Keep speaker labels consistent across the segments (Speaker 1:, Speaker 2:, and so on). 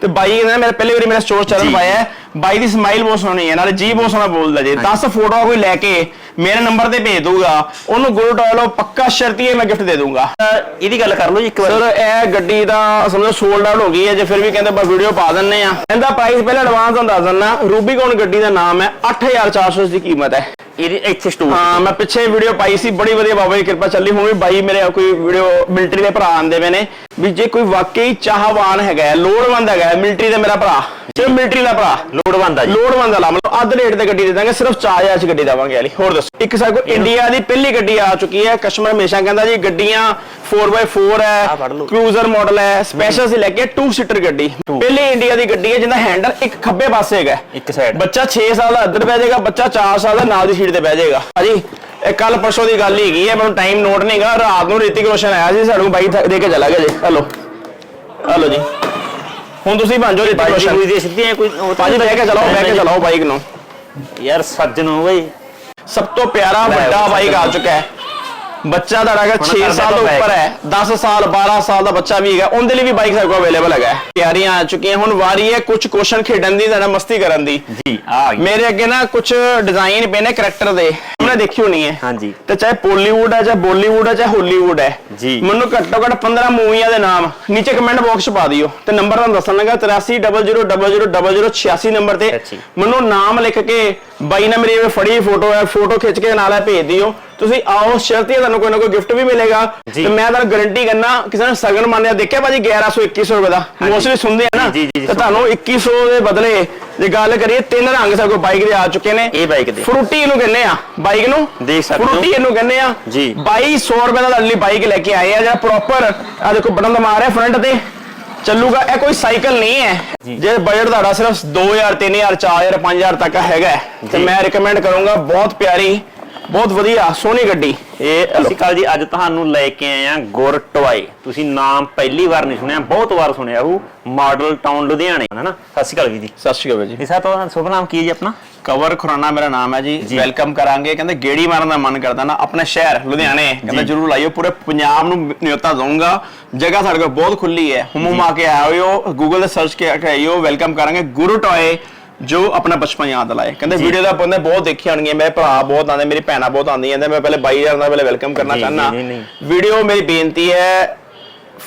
Speaker 1: ਤੇ ਬਾਈ ਨੇ ਮੇਰੇ ਪਹਿਲੇ ਵਾਰੀ ਮੇਰਾ ਸਟੋਰ ਚੱਲਣ ਪਾਇਆ ਹੈ। ਬਾਈ ਦੀ ਸਮਾਈਲ ਬਹੁਤ ਸੋਹਣੀ ਹੈ ਨਾਲੇ ਜੀ ਬਹੁਤ ਸੋਹਣਾ ਬੋਲਦਾ ਜੇ। 10 ਫੋਟੋਆਂ ਕੋਈ ਲੈ ਕੇ ਮੇਰੇ ਨੰਬਰ ਤੇ ਭੇਜ ਦਊਗਾ। ਉਹਨੂੰ ਗੁਰੂ ਟੋਇਲੋ ਪੱਕਾ ਸ਼ਰਤੀਏ ਮੈਂ ਗਿਫਟ ਦੇ ਦੂੰਗਾ
Speaker 2: ਇਹਦੀ ਗੱਲ ਕਰ ਲਓ ਜੀ ਇੱਕ ਵਾਰ।
Speaker 1: ਸਰ ਇਹ ਗੱਡੀ ਦਾ ਸਮਝੋ ਸੋਲਡ ਆਊਟ ਹੋ ਗਈ ਹੈ ਜੇ ਫਿਰ ਵੀ ਕਹਿੰਦੇ ਬਾ ਵੀਡੀਓ ਪਾ ਦਿੰਨੇ ਆ ਇਹਦਾ ਪ੍ਰਾਈਸ ਪਹਿਲਾਂ ਐਡਵਾਂਸ ਤੁਹਾਨੂੰ ਦੱਸ ਦਿੰਨਾ ਰੂਬੀਕੌਨ ਗੱਡੀ ਦਾ ਨਾਮ ਹੈ 8400 ਦੀ ਕੀਮਤ ਹੈ।
Speaker 2: ਇਹਦੀ ਇੱਥੇ ਸਟੋਰ
Speaker 1: ਹਾਂ ਮੈਂ ਪਿੱਛੇ ਵੀਡੀਓ ਪਾਈ ਸੀ ਬੜੀ ਵਧੀਆ ਬਾਬਾ ਦੀ ਕਿਰਪਾ ਚੱਲੀ ਹੁਣ ਵੀ ਬਾਈ ਮੇਰੇ ਕੋਈ ਵੀਡੀਓ ਮਿਲਟਰੀ ਦੇ ਭਰਾ ਆਂਦੇ ਵੇ ਨੇ। ਵੀ ਜੇ ਕੋਈ ਵਾਕਈ ਚਾਹਵਾਨ ਹੈਗਾ ਲੋੜਵੰਦ ਹੈਗਾ ਮਿਲਟਰੀ ਦਾ ਮੇਰਾ ਭਰਾ ਜੇ ਮਿਲਟਰੀ ਦਾ ਭਰਾ
Speaker 2: ਲੋੜਵੰਦ ਆ ਜੀ।
Speaker 1: ਲੋੜਵੰਦ ਵਾਲਾ ਮਤਲਬ ਅੱਧ ਰੇਟ ਤੇ ਗੱਡੀ ਦੇ ਦਾਂਗੇ ਸਿਰਫ 4000 ਚ ਗੱਡੀ ਦੇਵਾਂਗੇ ਵਾਲੀ। ਹੋਰ ਦੱਸੋ। ਇੱਕ ਸਾਡੇ ਕੋਲ ਇੰਡੀਆ ਦੀ ਪਹਿਲੀ ਗੱਡੀ ਆ ਚੁੱਕੀ ਹੈ ਕਸਟਮਰ ਹਮੇਸ਼ਾ ਕਹਿੰਦਾ ਜੀ ਗੱਡੀਆਂ 4x4
Speaker 2: ਆਹ
Speaker 1: ਹੈ। ਕਰੂਜ਼ਰ ਮਾਡਲ ਹੈ ਸਪੈਸ਼ਲ ਸੀ ਲੈ ਕੇ 2 ਸੀਟਰ ਗੱਡੀ। ਪਹਿਲੀ ਇੰਡੀਆ ਦੀ ਗੱਡੀ ਹੈ ਜਿਹਦਾ ਹੈਂਡਲ ਇੱਕ ਖੱਬੇ ਪਾਸੇ ਹੈਗਾ
Speaker 2: ਇੱਕ ਸਾਈਡ
Speaker 1: ਬੱਚਾ 6 ਸਾਲ ਦਾ ਇੱਧਰ ਬਹਿ ਜਾਏਗਾ ਬੱਚਾ 4 ਸਾਲ ਦਾ ਨਾਲ ਦੀ ਸੀਟ ਤੇ ਬਹਿ ਜਾਏਗਾ। ਹਾਂਜੀ। ਇਹ ਕੱਲ ਪਰਸੋਂ ਦੀ ਗੱਲ ਹੈਗੀ ਹੈ ਮੈਨੂੰ ਟਾਈਮ ਨੋਟ ਨਹੀਂਗਾ ਰਾਤ ਨੂੰ ਰਿਤਿਕ ਰੋਸ਼ਨ ਆਇਆ ਸੀ ਸਾਨੂੰ ਬਾਈ ਦੇ ਕੇ ਚਲਾ ਗਿਆ ਜੀ ਹਲੋ। ਹਲੋ ਜੀ। ਹੁਣ ਤੁਸੀਂ ਬਣ ਜਾਓ ਰਿਤਿਕ ਰੋਸ਼ਨ।
Speaker 2: ਦੀ ਸਿੱਧੀਆਂ ਕੋਈ
Speaker 1: ਭਾਜੀ ਬਹਿ ਕੇ ਚਲਾਓ ਬਹਿ ਕੇ ਚਲਾਓ ਬਾਈਕ ਨੂੰ।
Speaker 2: ਯਾਰ ਸੱਜਣ ਹੋ ਬਈ
Speaker 1: ਸਭ ਤੋਂ ਪਿਆਰਾ ਵੱਡਾ ਬਾਈਕ ਆ। ਚੁੱਕਾ ਹੈ। ਬੱਚਾ ਤੁਹਾਡਾ ਅਗਰ
Speaker 2: ਹੁਣ
Speaker 1: 6
Speaker 2: ਕਰ
Speaker 1: ਸਾਲ ਤੋਂ ਉੱਪਰ ਹੈ। 10 ਸਾਲ 12 ਸਾਲ ਦਾ ਬੱਚਾ ਵੀ ਹੈਗਾ ਉਹਦੇ ਲਈ ਵੀ ਬਾਈਕ ਸਾਡੇ ਕੋਲ ਅਵੇਲੇਬਲ ਹੈਗਾ ਹੈ। ਤਿਆਰੀਆਂ ਆ ਚੁੱਕੀਆਂ ਹੁਣ ਵਾਰੀ ਹੈ ਕੁਝ ਕੁਐਸਚਨ ਖੇਡਣ ਦੀ ਤੁਹਾਡਾ ਮਸਤੀ ਕਰਨ ਦੀ।
Speaker 2: ਜੀ ਆ
Speaker 1: ਮੇਰੇ ਅੱਗੇ ਨਾ ਕੁਝ ਡਿਜ਼ਾਈਨ ਪਏ ਨੇ ਕਰੈਕਟਰ ਦੇ। ਉਹਨੇ ਦੇਖੀ ਹੋਣੀ ਹੈ।
Speaker 2: ਹਾਂਜੀ।
Speaker 1: ਤੇ ਚਾਹੇ ਪੋਲੀਵੁੱਡ ਹੈ ਚਾਹੇ ਬਾਲੀਵੁੱਡ ਹੈ ਚਾਹੇ ਹਾਲੀਵੁੱਡ ਹੈ।
Speaker 2: ਜੀ।
Speaker 1: ਮੈਨੂੰ ਘੱਟੋ ਘੱਟ 15 ਮੂਵੀਆਂ ਦੇ ਨਾਮ ਨੀਚੇ ਕਮੈਂਟ ਬਾਕਸ ਪਾ ਦਿਓ। ਤੇ ਨੰਬਰ ਤੁਹਾਨੂੰ ਦੱਸਣ ਲੱਗਾ 8300000086 ਨੰਬਰ ਤੇ। ਮੈਨੂੰ ਨਾਮ ਲਿਖ ਕੇ ਬਾਈ ਨੇ ਮੇਰੀ ਫੜੀ ਫੋਟੋ ਹੈ ਫੋਟੋ ਖਿੱਚ ਕੇ ਨਾਲ ਇਹ ਭੇਜ ਦਿਓ। ਤੁਸੀਂ ਆਓ ਸ਼ਰਤੀ ਤੁਹਾਨੂੰ ਕੋਈ ਨਾ ਕੋਈ ਗਿਫਟ ਵੀ ਮਿਲੇਗਾ। ਤੇ ਮੈਂ ਤੁਹਾਨੂੰ ਗਾਰੰਟੀ ਕਰਨਾ ਕਿਸੇ ਨੇ ਸਗਨ ਮੰਨਿਆ ਦੇਖਿਆ ਭਾਜੀ 1100 2100 ਰੁਪਏ ਦਾ? ਮੋਸਟਲੀ ਸੁਣਦੇ ਆ ਨਾ। ਤੇ ਤੁਹਾਨੂੰ 2100 ਦੇ ਬਦਲੇ ਜੇ ਗੱਲ ਕਰੀਏ ਤਿੰਨ ਰੰਗ ਸਾਡੇ ਕੋਲ ਬਾਈਕ ਦੇ ਆ ਚੁੱਕੇ ਨੇ।
Speaker 2: ਇਹ ਬਾਈਕ ਦੇ।
Speaker 1: ਫਰੂਟੀ ਇਹਨੂੰ ਕਹਿੰਦੇ ਆ ਬਾਈਕ ਨੂੰ।
Speaker 2: ਦੇਖ ਸਕਦੇ ਹੋ।
Speaker 1: ਫਰੂਟੀ ਇਹਨੂੰ ਕਹਿੰਦੇ ਆ
Speaker 2: ਜੀ।
Speaker 1: 2200 ਰੁਪਏ ਦਾ ਤੁਹਾਡੇ ਲਈ ਬਾਈਕ ਲੈ ਕੇ ਆਏ ਆ ਜਿਹੜਾ ਪ੍ਰੋਪਰ ਆ ਦੇਖੋ ਬਟਨ ਦਮਾ ਰਿਹਾ ਫਰੰਟ ਤੇ। ਚੱਲੂਗਾ ਇਹ ਕੋਈ ਸਾਈਕਲ ਨਹੀਂ ਹੈ। ਜੇ। ਬਜਟ ਤੁਹਾਡਾ ਸਿਰਫ 2000 3000 4000 5000 ਤੱਕ ਹੈਗਾ ਤੇ। ਮੈਂ ਰეკਮੈਂਡ ਕਰੂੰਗਾ ਬਹੁਤ ਪਿਆਰੀ। ਬਹੁਤ ਵਧੀਆ ਸੋਹਣੀ ਗੱਡੀ। ਇਹ।
Speaker 2: ਅਸੀਂ ਕੱਲ ਜੀ ਅੱਜ ਤੁਹਾਨੂੰ ਲੈ ਕੇ ਆਏ ਆ ਗੁਰ ਟਵਾਈ ਤੁਸੀਂ ਨਾਮ ਪਹਿਲੀ ਵਾਰ ਨਹੀਂ ਸੁਣਿਆ ਬਹੁਤ ਵਾਰ ਸੁਣਿਆ ਉਹ ਮਾਡਲ ਟਾਊਨ ਲੁਧਿਆਣੇ ਹੈ ਨਾ ਸਤਿ ਸ਼੍ਰੀ ਅਕਾਲ ਵੀਰ ਜੀ।
Speaker 1: ਸਤਿ ਸ਼੍ਰੀ ਅਕਾਲ ਜੀ।
Speaker 2: ਸਾਹਿਬ ਤੁਹਾਡਾ ਸ਼ੁਭ ਨਾਮ ਕੀ ਹੈ ਜੀ ਆਪਣਾ?
Speaker 1: ਕਵਰ ਖੁਰਾਨਾ ਮੇਰਾ ਨਾਮ ਹੈ ਜੀ। ਵੈਲਕਮ ਕਰਾਂਗੇ। ਕਹਿੰਦੇ ਗੇੜੀ ਮਾਰਨ ਦਾ ਮਨ ਕਰਦਾ ਨਾ ਆਪਣੇ ਸ਼ਹਿਰ ਲੁਧਿਆਣੇ। ਕਹਿੰਦੇ। ਜਰੂਰ ਲਾਈਓ ਪੂਰੇ ਪੰਜਾਬ ਨੂੰ ਨਿਯੋਤਾ ਦਊਂਗਾ। ਜਗ੍ਹਾ ਸਾਡੇ ਕੋਲ ਬਹੁਤ ਖੁੱਲੀ ਹੈ। ਹੁਮੁਮ ਆ ਕੇ ਹੋ ਗੂਗਲ ਤੇ ਸਰਚ ਕੇ ਆਇਓ ਵੈਲਕਮ ਕਰਾਂਗੇ। ਗੁਰੂ ਟੋਏ ਜੋ ਆਪਣਾ ਬਚਪਨ ਯਾਦ ਲਾਏ। ਕਹਿੰਦੇ। ਵੀਡੀਓ ਦਾ ਬੰਦੇ ਬਹੁਤ ਦੇਖੀ ਹੋਣਗੀਆਂ ਮੇਰੇ ਭਰਾ ਬਹੁਤ ਆਉਂਦੇ ਮੇਰੀ ਭੈਣਾਂ ਬਹੁਤ ਆਉਂਦੀਆਂ ਤੇ ਮੈਂ ਪਹਿਲੇ ਬਾਈ ਹਜ਼ਾਰ ਦਾ ਪਹਿਲੇ ਵੈਲਕਮ ਕਰਨਾ ਚਾਹਨਾ। ਵੀਡੀਓ ਮੇਰੀ ਬੇਨਤੀ ਹੈ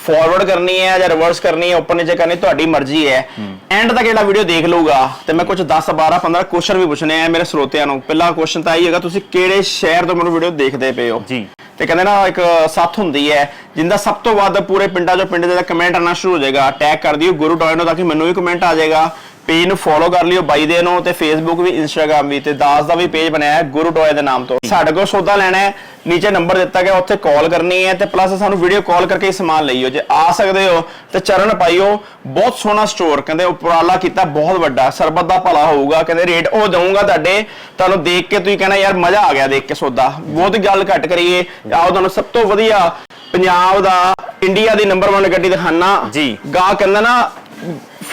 Speaker 1: ਫਾਰਵਰਡ ਕਰਨੀ ਹੈ ਜਾਂ ਰਿਵਰਸ ਕਰਨੀ ਹੈ ਉੱਪਰ ਨੀਚੇ ਕਰਨੀ ਤੁਹਾਡੀ ਮਰਜ਼ੀ ਹੈ। ਐਂਡ ਤੱਕ ਜਿਹੜਾ ਵੀਡੀਓ ਦੇਖ ਲਊਗਾ ਤੇ ਮੈਂ ਕੁਝ 10 12 15 ਕੁਐਸਚਨ ਵੀ ਪੁੱਛਣੇ ਆ ਮੇਰੇ ਸਰੋਤਿਆਂ ਨੂੰ। ਪਹਿਲਾ ਕੁਐਸਚਨ ਤਾਂ ਇਹ ਹੈਗਾ ਤੁਸੀਂ ਕਿਹੜੇ ਸ਼ਹਿਰ ਤੋਂ ਮੈਨੂੰ ਵੀਡੀਓ ਦੇਖਦੇ ਪਏ ਹੋ?
Speaker 2: ਜੀ।
Speaker 1: ਤੇ ਕਹਿੰਦੇ ਨਾ ਇੱਕ ਸੱਥ ਹੁੰਦੀ ਹੈ ਜਿੰਦਾ ਸਭ ਤੋਂ ਵੱਧ ਪੂਰੇ ਪਿੰਡਾਂ ਚੋਂ ਪਿੰਡ ਦੇ ਕਮੈਂਟ ਆਣਾ ਸ਼ੁਰੂ ਹੋ ਜਾਏਗਾ। ਟੈਗ ਕਰ ਦਿਓ ਗੁਰੂ ਟੋਇਨੋ ਤਾਂ ਕਿ ਮੈਨੂੰ ਵੀ ਕਮੈਂਟ ਆ ਜਾਏਗਾ। ਪੇਜ ਨੂੰ ਫੋਲੋ ਕਰ ਲਿਓ ਬਾਈ ਦੇ ਨੂੰ ਤੇ ਫੇਸਬੁੱਕ ਵੀ ਇੰਸਟਾਗ੍ਰam ਵੀ ਤੇ ਦਾਸ ਦਾ ਵੀ ਪੇਜ ਬਣਾਇਆ ਹੈ ਗੁਰੂ ਟੋਏ ਦੇ ਨਾਮ ਤੋਂ। ਸਾਡੇ ਕੋਲ ਸੌਦਾ ਲੈਣਾ ਹੈ ਨੀਚੇ ਨੰਬਰ ਦਿੱਤਾ ਗਿਆ ਉੱਥੇ ਕਾਲ ਕਰਨੀ ਹੈ ਤੇ ਪਲੱਸ ਸਾਨੂੰ ਵੀਡੀਓ ਕਾਲ ਕਰਕੇ ਹੀ ਸਮਾਨ ਲਈਓ। ਜੇ ਆ ਸਕਦੇ ਹੋ ਤੇ ਚਰਨ ਪਾਈਓ ਬਹੁਤ ਸੋਹਣਾ ਸਟੋਰ ਕਹਿੰਦੇ ਉਪਰਾਲਾ ਕੀਤਾ ਬਹੁਤ ਵੱਡਾ ਸਰਬਤ ਦਾ ਭਲਾ ਹੋਊਗਾ ਕਹਿੰਦੇ ਰੇਟ ਉਹ ਦਊਂਗਾ ਤੁਹਾਡੇ ਤੁਹਾਨੂੰ ਦੇਖ ਕੇ ਤੁਸੀਂ ਕਹਿਣਾ ਯਾਰ ਮਜ਼ਾ ਆ ਗਿਆ ਦੇਖ ਕੇ ਸੌਦਾ। ਬਹੁਤ ਗੱਲ ਘੱਟ ਕਰੀਏ ਆਓ ਤੁਹਾਨੂੰ ਸਭ ਤੋਂ ਵਧੀਆ ਪੰਜਾਬ ਦਾ ਇੰਡੀਆ ਦੀ ਨੰਬਰ 1 ਗੱਡੀ ਦਿਖਾਣਾ
Speaker 2: ਜੀ।
Speaker 1: ਗਾ ਕਹਿੰਦਾ ਨਾ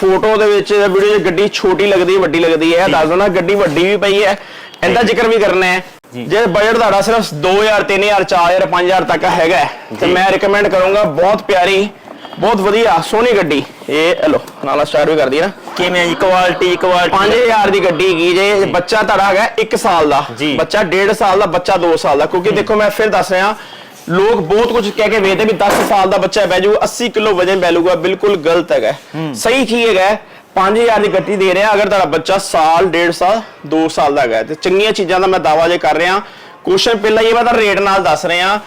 Speaker 1: ਫੋਟੋ ਦੇ ਵਿੱਚ ਵੀਡੀਓ 'ਚ ਗੱਡੀ ਛੋਟੀ ਲੱਗਦੀ ਹੈ ਵੱਡੀ ਲੱਗਦੀ ਹੈ। ਦੱਸ ਦੋ ਨਾ ਗੱਡੀ ਵੱਡੀ ਵੀ ਪਈ ਹੈ। ਇਹਦਾ ਜ਼ਿਕਰ ਵੀ ਕਰਨਾ ਹੈ।
Speaker 2: ਜੀ।
Speaker 1: ਜੇ ਬਜਟ ਤੁਹਾਡਾ ਸਿਰਫ 2000 3000 4000 5000 ਤੱਕ ਹੈਗਾ ਤੇ
Speaker 2: ਜੀ।
Speaker 1: ਮੈਂ ਰეკਮੈਂਡ ਕਰੂੰਗਾ ਬਹੁਤ ਪਿਆਰੀ ਬਹੁਤ ਵਧੀਆ ਸੋਹਣੀ ਗੱਡੀ। ਇਹ ਲੋ ਨਾਲ ਸਟਾਰਟ ਵੀ ਕਰ ਦਈਏ ਨਾ।
Speaker 2: ਕਿਵੇਂ ਹੈ ਜੀ? ਕੁਆਲਿਟੀ ਕੁਆਲਿਟੀ
Speaker 1: 5000 ਦੀ ਗੱਡੀ ਕੀ ਜੇ ਬੱਚਾ ਤੁਹਾਡਾ ਹੈਗਾ 1 ਸਾਲ ਦਾ।
Speaker 2: ਜੀ।
Speaker 1: ਬੱਚਾ 1.5 ਸਾਲ ਦਾ ਬੱਚਾ 2 ਸਾਲ ਦਾ। ਕਿਉਂਕਿ ਦੇਖੋ ਮੈਂ ਫਿਰ ਦੱਸ ਰਿਹਾ ਲੋਕ ਬਹੁਤ ਕੁਝ ਕਹਿ ਕੇ ਵੇਚਦੇ ਵੀ 10 ਸਾਲ ਦਾ ਬੱਚਾ ਬਹਿ ਜਾਊਗਾ 80 ਕਿਲੋ ਵਜਨ ਬਹਿ ਲੂਗਾ ਬਿਲਕੁਲ ਗਲਤ ਹੈਗਾ। ਸਹੀ ਕੀ ਹੈਗਾ 5000 ਦੀ ਗੱਡੀ ਦੇ ਰਿਹਾ ਅਗਰ ਤੁਹਾਡਾ ਬੱਚਾ ਸਾਲ 1.5 ਸਾਲ 2 ਸਾਲ ਦਾ ਹੈਗਾ ਤੇ ਚੰਗੀਆਂ ਚੀਜ਼ਾਂ ਦਾ ਮੈਂ ਦਾਵਾ ਜੇ ਕਰ ਰਿਹਾ ਕੁਐਸਚਨ ਪਹਿਲਾਂ ਹੀ ਮੈਂ ਤਾਂ ਰੇਟ ਨਾਲ ਦੱਸ ਰਿਹਾ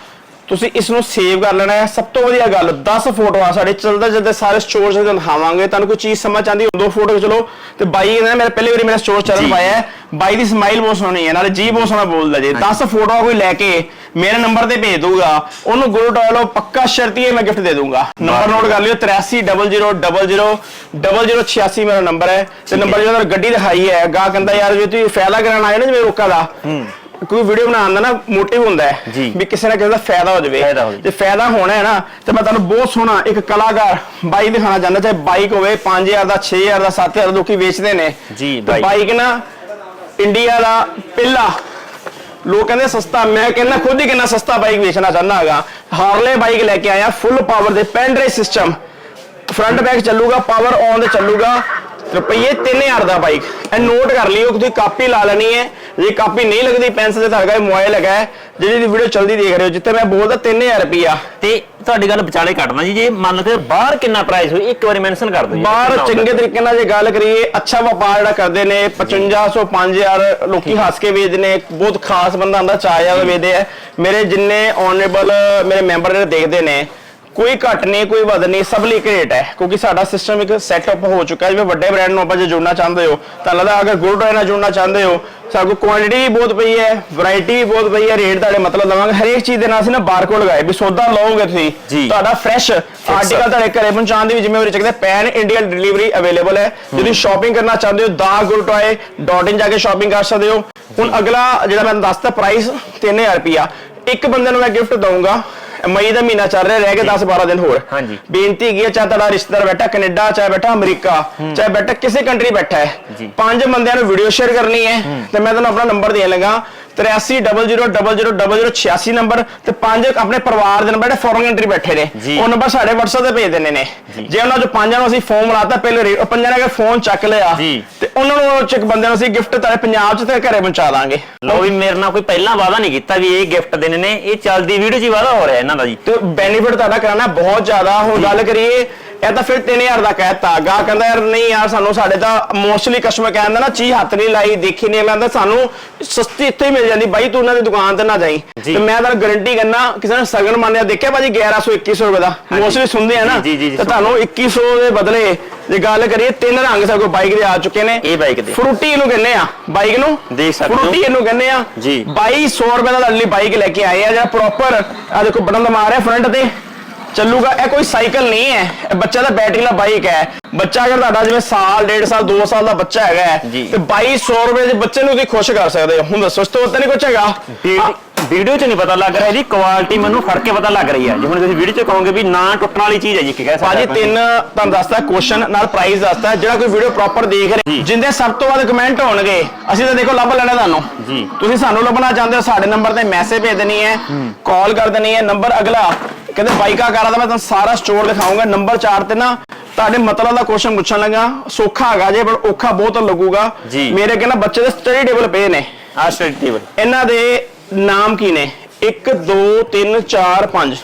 Speaker 1: ਤੁਸੀਂ ਇਸ ਨੂੰ ਸੇਵ ਕਰ ਲੈਣਾ ਹੈ। ਸਭ ਤੋਂ ਵਧੀਆ ਗੱਲ 10 ਫੋਟੋਆਂ ਸਾਡੇ ਚਲਦੇ ਚਲਦੇ ਸਾਰੇ ਸਟੋਰ ਤੇ ਦਿਖਾਵਾਂਗੇ। ਤੁਹਾਨੂੰ ਕੋਈ ਚੀਜ਼ ਸਮਝ ਆਂਦੀ ਦੋ ਫੋਟੋ ਖਿੱਚ ਲਓ। ਤੇ ਬਾਈ ਕਹਿੰਦਾ ਮੇਰੇ ਪਹਿਲੇ ਵਾਰੀ ਮੇਰਾ ਸਟੋਰ
Speaker 2: ਜੀ।
Speaker 1: ਪਾਇਆ ਹੈ। ਬਾਈ ਦੀ ਸਮਾਈਲ ਬਹੁਤ ਸੋਹਣੀ ਹੈ ਨਾਲੇ ਜੀ ਬਹੁਤ ਸੋਹਣਾ ਬੋਲਦਾ ਜੇ। 10 ਫੋਟੋਆਂ ਕੋਈ ਲੈ ਕੇ ਮੇਰੇ ਨੰਬਰ ਤੇ ਭੇਜ ਦਊਗਾ। ਉਹਨੂੰ ਗੁਰੂ ਟੋਇਲੋ ਪੱਕਾ ਸ਼ਰਤੀਏ ਮੈਂ ਗਿਫਟ ਦੇ ਦੂੰਗਾ ਨੰਬਰ ਨੋਟ ਕਰ ਲਿਓ 8300000086 ਮੇਰਾ ਨੰਬਰ ਹੈ। ਤੇ ਨੰਬਰ ਜਿਹੜਾ ਗੱਡੀ ਦਿਖਾਈ ਹੈ ਗਾ ਕਹਿੰਦਾ ਯਾਰ ਜੇ ਤੁਸੀਂ ਫੈਲਾ ਕਰਨ ਆਏ ਨਾ ਜਿਵੇਂ ਰੋਕਾ ਦਾ ਕੋਈ ਵੀਡੀਓ ਬਣਾਉਣ ਦਾ ਨਾ ਮੋਟਿਵ ਹੁੰਦਾ ਹੈ। ਵੀ ਕਿਸੇ ਨਾ ਕਿਸੇ ਦਾ ਫਾਇਦਾ ਹੋ ਜਾਵੇ। ਜੇ ਫਾਇਦਾ ਹੋਣਾ ਹੈ ਨਾ ਤੇ ਮੈਂ ਤੁਹਾਨੂੰ ਬਹੁਤ ਸੋਹਣਾ ਇੱਕ ਕਲਾਕਾਰ ਬਾਈਕ ਦਿਖਾਣਾ ਚਾਹੁੰਦਾ ਚਾਹੇ ਬਾਈਕ ਹੋਵੇ 5000 ਦਾ 6000 ਦਾ 7000 ਦਾ ਲੋਕੀ ਵੇਚਦੇ ਨੇ
Speaker 2: ਜੀ, ਬਾਈਕ।
Speaker 1: ਬਾਈਕ ਨਾ ਇੰਡੀਆ ਦਾ ਪਹਿਲਾ ਲੋਕ ਕਹਿੰਦੇ ਸਸਤਾ ਮੈਂ ਕਹਿੰਦਾ ਖੁਦ ਹੀ ਕਿੰਨਾ ਸਸਤਾ ਬਾਈਕ ਵੇਚਣਾ ਚਾਹੁੰਦਾ ਹੈਗਾ ਹਾਰਲੇ ਬਾਈਕ ਲੈ ਕੇ ਆਇਆ ਫੁੱਲ ਪਾਵਰ ਦੇ pen drive system front back ਚੱਲੂਗਾ ਪਾਵਰ ਔਨ ਤੇ ਚੱਲੂਗਾ ਰੁਪਈਏ 3000 ਦਾ ਬਾਈਕ ਇਹ ਨੋਟ ਕਰ ਲਿਓ ਤੁਸੀਂ ਕਾਪੀ ਲਾ ਲੈਣੀ ਹੈ। ਜੇ ਕਾਪੀ ਨਹੀਂ ਲੱਗਦੀ ਪੈਨਸਲ ਤੇ ਤੁਹਾਡਾ ਮੋਬਾਈਲ ਹੈਗਾ ਜਿਹੜੀ ਦੀ ਵੀਡੀਓ ਚੱਲਦੀ ਦੇਖ ਰਹੇ ਹੋ ਜਿੱਥੇ ਮੈਂ ਬੋਲਦਾ 3000 ਰੁਪਈਆ।
Speaker 2: ਤੇ ਤੁਹਾਡੀ ਗੱਲ ਵਿਚਾਲੇ ਕੱਟਣਾ ਜੀ ਜੇ ਮੰਨ ਕਿ ਬਾਹਰ ਕਿੰਨਾ ਪ੍ਰਾਈਸ ਹੋਈ ਇੱਕ ਵਾਰੀ ਮੈਂਸ਼ਨ ਕਰ ਦਿਓ
Speaker 1: ਬਾਹਰ। ਚੰਗੇ ਤਰੀਕੇ ਨਾਲ ਜੇ ਗੱਲ ਕਰੀਏ ਅੱਛਾ ਵਪਾਰ ਜਿਹੜਾ ਕਰਦੇ ਨੇ 5500 5000 ਲੋਕੀ ਹੱਸ ਕੇ ਵੇਚਦੇ ਨੇ ਬਹੁਤ ਖਾਸ ਬੰਦਾ ਆਂਦਾ 4000 ਦਾ ਵੇਚਦੇ ਆ। ਮੇਰੇ ਜਿੰਨੇ ਆਨਰੇਬਲ ਮੇਰੇ ਮੈਂਬਰ ਜਿਹੜੇ ਦੇਖਦੇ ਨੇ ਕੋਈ ਘੱਟ ਨਹੀਂ ਕੋਈ ਵੱਧ ਨਹੀਂ ਸਭ ਲਈ ਇੱਕ ਰੇਟ ਹੈ ਕਿਉਂਕਿ ਸਾਡਾ ਸਿਸਟਮ ਇੱਕ ਸੈਟਅਪ ਹੋ ਚੁੱਕਾ ਹੈ। ਜਿਵੇਂ ਵੱਡੇ ਬ੍ਰਾਂਡ ਨੂੰ ਆਪਾਂ ਜੇ ਜੁੜਨਾ ਚਾਹੁੰਦੇ ਹੋ ਤਾਂ ਲੱਗਦਾ ਅਗਰ ਗੁੱਡ ਨਾਲ ਜੁੜਨਾ ਚਾਹੁੰਦੇ ਹੋ ਸਾਡੇ ਕੋਲ ਕੁਆਂਟੀਟੀ ਵੀ ਬਹੁਤ ਪਈ ਹੈ ਵੈਰਾਈਟੀ ਵੀ ਬਹੁਤ ਪਈ ਹੈ ਰੇਟ ਤੁਹਾਡੇ ਮਤਲਬ ਲਵਾਂਗੇ। ਹਰੇਕ ਚੀਜ਼ ਦੇ ਨਾਲ ਅਸੀਂ ਨਾ ਬਾਰਕੋਡ ਲਗਾਏ ਵੀ ਸੌਦਾ ਲਓਗੇ ਤੁਸੀਂ। ਤੁਹਾਡਾ ਫਰੈਸ਼ ਆਰਟੀਕਲ ਤੁਹਾਡੇ ਘਰੇ ਪਹੁੰਚਾਉਣ ਦੀ ਵੀ ਜ਼ਿੰਮੇਵਾਰੀ ਚੱਕਦੇ ਪੈਨ ਇੰਡੀਆ ਡਿਲੀਵਰੀ ਅਵੇਲੇਬਲ ਹੈ। ਜੇ ਤੁਸੀਂ ਸ਼ਾਪਿੰਗ ਕਰਨਾ ਚਾਹੁੰਦੇ ਹੋ ਦਾ ਇਨ ਜਾ ਕੇ ਸ਼ਾਪਿੰਗ ਕਰ ਸਕਦੇ ਹੋ। ਹੁਣ ਅਗਲਾ ਜਿਹੜਾ ਮੈਂ ਦੱਸਤਾ ਪ੍ਰਾਈਸ 3000 ਰੁਪਿਆ ਇੱਕ ਬੰਦੇ ਨੂੰ ਮੈਂ ਗਿਫਟ ਦਊਂਗਾ। ਮਈ ਦਾ ਮਹੀਨਾ ਚੱਲ ਰਿਹਾ ਰਹਿ ਗਏ 10 12 ਦਿਨ ਹੋਰ।
Speaker 2: ਹਾਂਜੀ।
Speaker 1: ਬੇਨਤੀ ਹੈਗੀ ਹੈ ਚਾਹੇ ਤੁਹਾਡਾ ਰਿਸ਼ਤੇਦਾਰ ਬੈਠਾ ਕੈਨੇਡਾ ਚਾਹੇ ਬੈਠਾ ਅਮਰੀਕਾ ਚਾਹੇ ਬੈਠਾ ਕਿਸੇ ਕੰਟਰੀ ਬੈਠਾ ਹੈ।
Speaker 2: ਜੀ।
Speaker 1: ਪੰਜ ਬੰਦਿਆਂ ਨੂੰ ਵੀਡੀਓ ਸ਼ੇਅਰ ਕਰਨੀ ਹੈ ਤੇ ਮੈਂ ਤੁਹਾਨੂੰ ਆਪਣਾ ਨੰਬਰ ਦੇਣ ਲੱਗਾ। 8300000086 ਨੰਬਰ ਤੇ ਪੰਜ ਆਪਣੇ ਪਰਿਵਾਰ ਦੇ ਨੰਬਰ ਜਿਹੜੇ ਫੋਰਨ ਕੰਟਰੀ ਬੈਠੇ ਨੇ। ਉਹ ਨੰਬਰ ਸਾਡੇ WhatsApp ਤੇ ਭੇਜ ਦੇਣੇ ਨੇ
Speaker 2: ਜੀ।
Speaker 1: ਉਹਨਾਂ ਚੋਂ ਪੰਜਾਂ ਨੂੰ ਅਸੀਂ ਫੋਨ ਮਿਲਾਤਾ ਪਹਿਲੇ ਉਹ ਪੰਜਾਂ ਨੇ ਫੋਨ ਚੱਕ ਲਿਆ। ਤੇ ਉਹਨਾਂ ਨੂੰ ਉਹ ਚ ਇੱਕ ਬੰਦੇ ਨੂੰ ਅਸੀਂ ਗਿਫਟ ਤੁਹਾਡੇ ਪੰਜਾਬ ਚ ਤੇ ਘਰੇ ਪਹੁੰਚਾ ਦਾਂਗੇ
Speaker 2: ਲਓ ਵੀ ਮੇਰੇ ਨਾਲ ਕੋਈ ਪਹਿਲਾਂ ਵਾਅਦਾ ਨਹੀਂ ਕੀਤਾ ਵੀ ਇਹ ਗਿਫਟ ਦੇਣੇ ਨੇ ਇਹ ਚੱਲਦੀ ਵੀਡੀਓ 'ਚ ਹੀ ਵਾਅਦਾ ਹੋ ਰਿਹਾ ਇਹਨਾਂ ਦਾ ਜੀ
Speaker 1: ਤੇ ਬੈਨੀਫਿਟ ਤੁਹਾਡਾ ਕਰਾਣਾ ਬਹੁਤ ਜ਼ਿਆਦਾ ਹੁਣ ਗੱਲ ਕਰੀਏ ਇਹ ਤਾਂ ਫਿਰ 3000 ਦਾ ਕਹਿਤਾ। ਗਾ ਕਹਿੰਦਾ ਯਾਰ ਨਹੀਂ ਯਾਰ ਸਾਨੂੰ ਸਾਡੇ ਤਾਂ ਮੋਸਟਲੀ ਕਸਟਮਰ ਕਹਿੰਦਾ ਨਾ ਚੀਜ਼ ਹੱਥ ਨਹੀਂ ਲਾਈ ਦੇਖੀ ਨਹੀਂ ਮੈਂ ਤਾਂ ਸਾਨੂੰ ਸਸਤੀ ਇੱਥੇ ਹੀ ਮਿਲ ਜਾਂਦੀ। ਬਾਈ ਤੂੰ ਉਹਨਾਂ ਦੀ ਦੁਕਾਨ ਤੇ ਨਾ ਜਾਈ। ਤੇ ਮੈਂ ਤਾਂ ਗਾਰੰਟੀ ਕਰਨਾ ਕਿਸੇ ਨੇ ਸਗਨ ਮੰਨਿਆ ਦੇਖਿਆ ਭਾਜੀ 1100 2100 ਰੁਪਏ ਦਾ। ਮੋਸਟਲੀ ਸੁਣਦੇ ਆ ਨਾ। ਤੇ ਤੁਹਾਨੂੰ 2100 ਦੇ ਬਦਲੇ ਜੇ ਗੱਲ ਕਰੀਏ ਤਿੰਨ ਰੰਗ ਸਾਡੇ ਕੋਲ ਬਾਈਕ ਦੇ ਆ ਚੁੱਕੇ ਨੇ।
Speaker 2: ਇਹ ਬਾਈਕ ਦੇ।
Speaker 1: ਫਰੂਟੀ ਇਹਨੂੰ ਕਹਿੰਦੇ ਆ। ਬਾਈਕ ਨੂੰ?
Speaker 2: ਦੇਖ ਸਕਦੇ ਹੋ।
Speaker 1: ਫਰੂਟੀ ਇਹਨੂੰ ਕਹਿੰਦੇ ਆ।
Speaker 2: ਜੀ।
Speaker 1: 2200 ਰੁਪਏ ਦਾ ਲਈ ਬਾਈਕ ਲੈ ਕੇ ਆਏ ਆ। ਜਿਹੜਾ ਪ੍ਰੋਪਰ ਆ ਦੇਖੋ ਬਟਨ ਰਿਹਾ ਫਰੰਟ ਤੇ। ਚੱਲੂਗਾ। ਇਹ ਕੋਈ ਸਾਈਕਲ ਨਹੀਂ ਹੈ। ਇਹ ਬੱਚਾ ਦਾ ਬੈਟਰੀ ਵਾਲਾ ਬਾਈਕ ਹੈ। ਬੱਚਾ ਅਗਰ ਤੁਹਾਡਾ ਜਿਵੇਂ ਸਾਲ ਡੇਢ ਸਾਲ 2 ਸਾਲ ਦਾ ਬੱਚਾ ਹੈਗਾ ਹੈ,
Speaker 2: ਜੀ।
Speaker 1: ਤੇ 2200 ਰੁਪਏ ਦੇ ਬੱਚੇ ਨੂੰ ਤੁਸੀਂ ਖੁਸ਼ ਕਰ ਸਕਦੇ ਹੋ। ਹੁਣ ਦੱਸੋ ਇਸ ਤੋਂ ਉੱਤੇ ਨਹੀਂ ਕੁਝ ਹੈਗਾ।
Speaker 2: ਵੀਡੀਓ 'ਚ ਨਹੀਂ ਪਤਾ ਲੱਗ ਰਿਹਾ ਇਹਦੀ ਕੁਆਲਿਟੀ ਮੈਨੂੰ ਫੜ ਕੇ ਪਤਾ ਲੱਗ ਰਹੀ ਹੈ। ਜੇ ਹੁਣ ਤੁਸੀਂ ਵੀਡੀਓ 'ਚ ਕਹੋਗੇ ਵੀ ਨਾ ਟੁੱਟਣ ਵਾਲੀ ਚੀਜ਼ ਹੈ ਜੀ ਕੀ ਕਹਿ ਸਕਦੇ
Speaker 1: ਭਾਜੀ
Speaker 2: ਆਪਾਂ।
Speaker 1: ਤਿੰਨ ਤੁਹਾਨੂੰ ਦੱਸਦਾ ਕੁਐਸਚਨ ਨਾਲ ਪ੍ਰਾਈਸ ਦੱਸਦਾ। ਜਿਹੜਾ ਕੋਈ ਵੀਡੀਓ ਪ੍ਰੋਪਰ ਦੇਖ ਰਿਹਾ
Speaker 2: ਜੀ।
Speaker 1: ਜਿੰਦੇ ਸਭ ਤੋਂ ਵੱਧ ਕਮੈਂਟ ਹੋਣਗੇ ਅਸੀਂ ਤਾਂ ਦੇਖੋ ਲੱਭ ਲੈਣਾ ਤੁਹਾਨੂੰ।
Speaker 2: ਜੀ।
Speaker 1: ਤੁਸੀਂ ਸਾਨੂੰ ਲੱਭਣਾ ਚਾਹੁੰਦੇ ਹੋ ਸਾਡੇ ਨੰਬਰ ਤੇ ਮੈਸੇਜ ਭੇਜ ਦੇਣੀ ਹੈ ਕਾਲ ਕਰ ਦੇਣੀ ਹੈ ਨੰਬਰ ਅਗਲਾ। ਕਹਿੰਦੇ ਬਾਈਕਾ ਕਾਰਾਂ ਦਾ ਮੈਂ ਤੁਹਾਨੂੰ ਸਾਰਾ ਸਟੋਰ ਦਿਖਾਉਂਗਾ ਨੰਬਰ 4 ਤੇ ਨਾ ਤੁਹਾਡੇ ਮਤਲਬ ਦਾ ਕੁਐਸਚਨ ਪੁੱਛਣ ਲੱਗਾ। ਸੌਖਾ ਹੈਗਾ ਜੇ ਪਰ ਔਖਾ ਬਹੁਤ ਲੱਗੂਗਾ। ਮੇਰੇ ਕਹਿੰਦਾ ਬੱਚੇ ਦੇ ਸਟੱਡੀ ਟੇਬਲ ਪਏ ਨੇ।
Speaker 2: ਆਹ ਸਟੱਡੀ ਟੇਬਲ
Speaker 1: ਇਹਨਾਂ ਦੇ ਨਾਮ ਕੀ ਨੇ? 1 2 3 4 5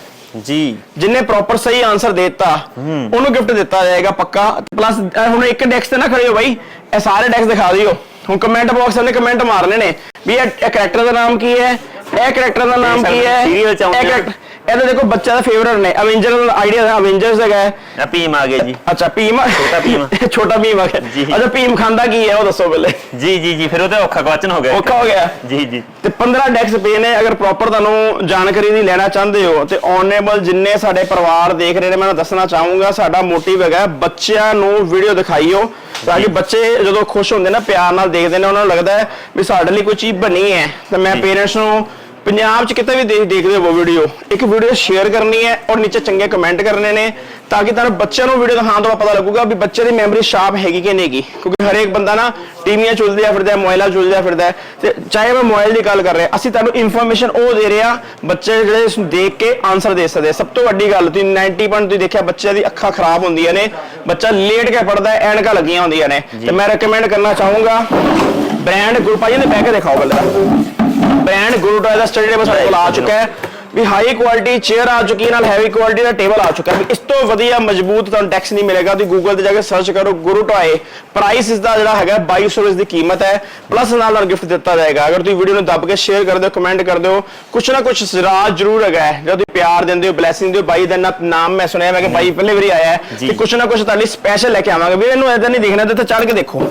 Speaker 2: ਜੀ।
Speaker 1: ਜਿੰਨੇ ਪ੍ਰੋਪਰ ਸਹੀ ਆਨਸਰ ਦਿੱਤਾ ਉਹਨੂੰ ਗਿਫਟ ਦਿੱਤਾ ਜਾਏਗਾ ਪੱਕਾ। ਪਲੱਸ ਹੁਣ ਇੱਕ ਡੈਕਸ ਤੇ ਨਾ ਖੜੇ ਹੋ ਬਾਈ। ਇਹ ਸਾਰੇ ਡੈਕਸ ਦਿਖਾ ਦਿਓ। ਹੁਣ ਕਮੈਂਟ ਬਾਕਸ ਨੇ ਕਮੈਂਟ ਮਾਰਨੇ ਨੇ। ਵੀ ਇਹ ਕਰੈਕਟਰ ਦਾ ਨਾਮ ਕੀ ਹੈ? ਇਹ ਕਰੈਕਟਰ ਦਾ ਨਾਮ ਕੀ ਹੈ? ਇਹ
Speaker 2: ਆ।
Speaker 1: ਇਹ ਤਾਂ ਦੇਖੋ ਬੱਚਾ ਦਾ ਫੇਵਰਟ ਨੇ। ਅਵੇਂਜਰ ਦਾ ਆਈਡੀਆ ਹੈ ਅਵੇਂਜਰਸ ਹੈਗਾ ਹੈ।
Speaker 2: ਆ ਭੀਮ ਆ ਗਏ ਜੀ।
Speaker 1: ਅੱਛਾ ਭੀਮ
Speaker 2: ਛੋਟਾ ਭੀਮ।
Speaker 1: ਛੋਟਾ ਭੀਮ ਆ ਗਿਆ।
Speaker 2: ਜੀ।
Speaker 1: ਅੱਛਾ ਭੀਮ ਖਾਂਦਾ ਕੀ ਹੈ? ਉਹ ਦੱਸੋ ਪਹਿਲੇ।
Speaker 2: ਜੀ ਜੀ ਜੀ ਫਿਰ ਉਹ ਤੇ ਔਖਾ ਕੁਐਸਚਨ ਹੋ ਗਿਆ।
Speaker 1: ਔਖਾ ਹੋ ਗਿਆ।
Speaker 2: ਜੀ ਜੀ।
Speaker 1: ਤੇ 15 ਡੈਕਸ ਪਏ ਨੇ। ਅਗਰ ਪ੍ਰੋਪਰ ਤੁਹਾਨੂੰ ਜਾਣਕਾਰੀ ਦੀ ਲੈਣਾ ਚਾਹੁੰਦੇ ਹੋ ਤੇ ਆਨਰੇਬਲ ਜਿੰਨੇ ਸਾਡੇ ਪਰਿਵਾਰ ਦੇਖ ਰਹੇ ਨੇ ਮੈਂ ਦੱਸਣਾ ਚਾਹੂੰਗਾ ਸਾਡਾ ਮੋਟਿਵ ਹੈਗਾ ਬੱਚਿਆਂ ਨੂੰ ਵੀਡੀਓ ਦਿਖਾਈਓ ਤਾਂ ਕਿ ਬੱਚੇ ਜਦੋਂ ਖੁਸ਼ ਹੁੰਦੇ ਨਾ ਪਿਆਰ ਨਾਲ ਦੇਖਦੇ ਨੇ ਉਹਨਾਂ ਨੂੰ ਲੱਗਦਾ ਹੈ ਵੀ ਸਾਡੇ ਲਈ ਕੋਈ ਚੀਜ਼ ਬਣੀ ਹੈ। ਤੇ ਮੈਂ
Speaker 2: ਜੀ।
Speaker 1: ਪੇਰੈਂਟਸ ਨੂੰ ਪੰਜਾਬ 'ਚ ਕਿਤੇ ਵੀ ਦੇਖ ਦੇਖਦੇ ਹੋ ਵੀਡੀਓ ਇੱਕ ਵੀਡੀਓ ਸ਼ੇਅਰ ਕਰਨੀ ਹੈ ਔਰ ਨੀਚੇ ਚੰਗੇ ਕਮੈਂਟ ਕਰਨੇ ਨੇ ਤਾਂ ਕਿ ਤੁਹਾਨੂੰ ਬੱਚਿਆਂ ਨੂੰ ਵੀਡੀਓ ਦਿਖਾਉਣ ਤੋਂ ਪਤਾ ਲੱਗੂਗਾ ਵੀ ਬੱਚੇ ਦੀ ਮੈਮਰੀ ਸ਼ਾਰਪ ਹੈਗੀ ਕਿ ਨਹੀਂ ਹੈਗੀ ਕਿਉਂਕਿ ਹਰੇਕ ਬੰਦਾ ਨਾ ਟੀਵੀਆਂ ਚੁਲਦਿਆ ਫਿਰਦਾ ਮੋਬਾਈਲਾਂ ਚੁਲਦਿਆ ਫਿਰਦਾ ਤੇ ਚਾਹੇ ਮੈਂ ਮੋਬਾਈਲ ਦੀ ਗੱਲ ਕਰ ਰਿਹਾ ਅਸੀਂ ਤੁਹਾਨੂੰ ਇਨਫੋਰਮੇਸ਼ਨ ਉਹ ਦੇ ਰਹੇ ਬੱਚੇ ਜਿਹੜੇ ਇਸ ਨੂੰ ਦੇਖ ਕੇ ਆਨਸਰ ਦੇ ਸਕਦੇ। ਸਭ ਤੋਂ ਵੱਡੀ ਗੱਲ ਤੁਸੀਂ 90% ਤੁਸੀਂ ਦੇਖਿਆ ਬੱਚਿਆਂ ਦੀ ਅੱਖਾਂ ਖਰਾਬ ਹੁੰਦੀਆਂ ਨੇ ਬੱਚਾ ਲੇਟ ਕੇ ਪੜਦਾ ਐਨਕਾਂ ਲੱਗੀਆਂ ਹੁੰਦੀਆਂ ਨੇ। ਤੇ ਮੈਂ ਰეკਮੈਂਡ ਕਰਨਾ ਚਾਹੂੰਗਾ ਬ੍ਰਾਂਡ ਗੁਰਪਾਜੀ ਦੇ ਬਹਿ ਕੇ ਦਿਖਾਓ ਪਹਿਲਾਂ। ਬ੍ਰਾਂਡ ਗੁਰੂ ਟੋਏ ਦਾ ਸਟੱਡੀ ਟੇਬਲ ਸਾਡੇ ਕੋਲ ਆ ਚੁੱਕਾ ਹੈ। ਵੀ ਹਾਈ ਕੁਆਲਿਟੀ ਚੇਅਰ ਆ ਚੁੱਕੀ ਹੈ ਨਾਲ ਹੈਵੀ ਕੁਆਲਿਟੀ ਦਾ ਟੇਬਲ ਆ ਚੁੱਕਾ ਹੈ। ਵੀ ਇਸ ਤੋਂ ਵਧੀਆ ਮਜ਼ਬੂਤ ਤੁਹਾਨੂੰ ਟੈਕਸ ਨਹੀਂ ਮਿਲੇਗਾ। ਤੁਸੀਂ ਗੂਗਲ ਤੇ ਜਾ ਕੇ ਸਰਚ ਕਰੋ ਗੁਰੂ ਟੋਏ ਪ੍ਰਾਈਸ ਇਸ ਦਾ ਜਿਹੜਾ ਹੈਗਾ 2200 ਰੁਪਏ ਦੀ ਕੀਮਤ ਹੈ। ਪਲੱਸ ਨਾਲ ਨਾਲ ਗਿਫਟ ਦਿੱਤਾ ਜਾਏਗਾ। ਅਗਰ ਤੁਸੀਂ ਵੀਡੀਓ ਨੂੰ ਦੱਬ ਕੇ ਸ਼ੇਅਰ ਕਰਦੇ ਹੋ ਕਮੈਂਟ ਕਰਦੇ ਹੋ ਕੁਛ ਨਾ ਕੁਛ ਰਾਜ ਜ਼ਰੂਰ ਹੈਗਾ ਹੈ। ਜਦੋਂ ਤੁਸੀਂ ਪਿਆਰ ਦਿੰਦੇ ਹੋ ਬਲੇਸਿੰਗ ਦਿਓ ਬਾਈ ਦਾ ਨਾਮ ਮੈਂ ਸੁਣਿਆ ਮੈਂ ਕਿ ਬਾਈ ਪਹਿਲੇ ਵਾਰੀ ਆਇਆ ਹੈ। ਤੇ ਕੁਛ ਨਾ ਕੁਛ ਤੁਹਾਡੇ ਲਈ ਸਪੈਸ਼ਲ ਲੈ ਕੇ ਆਵਾਂਗੇ। ਵੀ ਇਹਨੂੰ ਇਦਾਂ ਨਹੀਂ ਦੇਖਣਾ ਤੇ ਚੜ ਕੇ ਦੇਖੋ।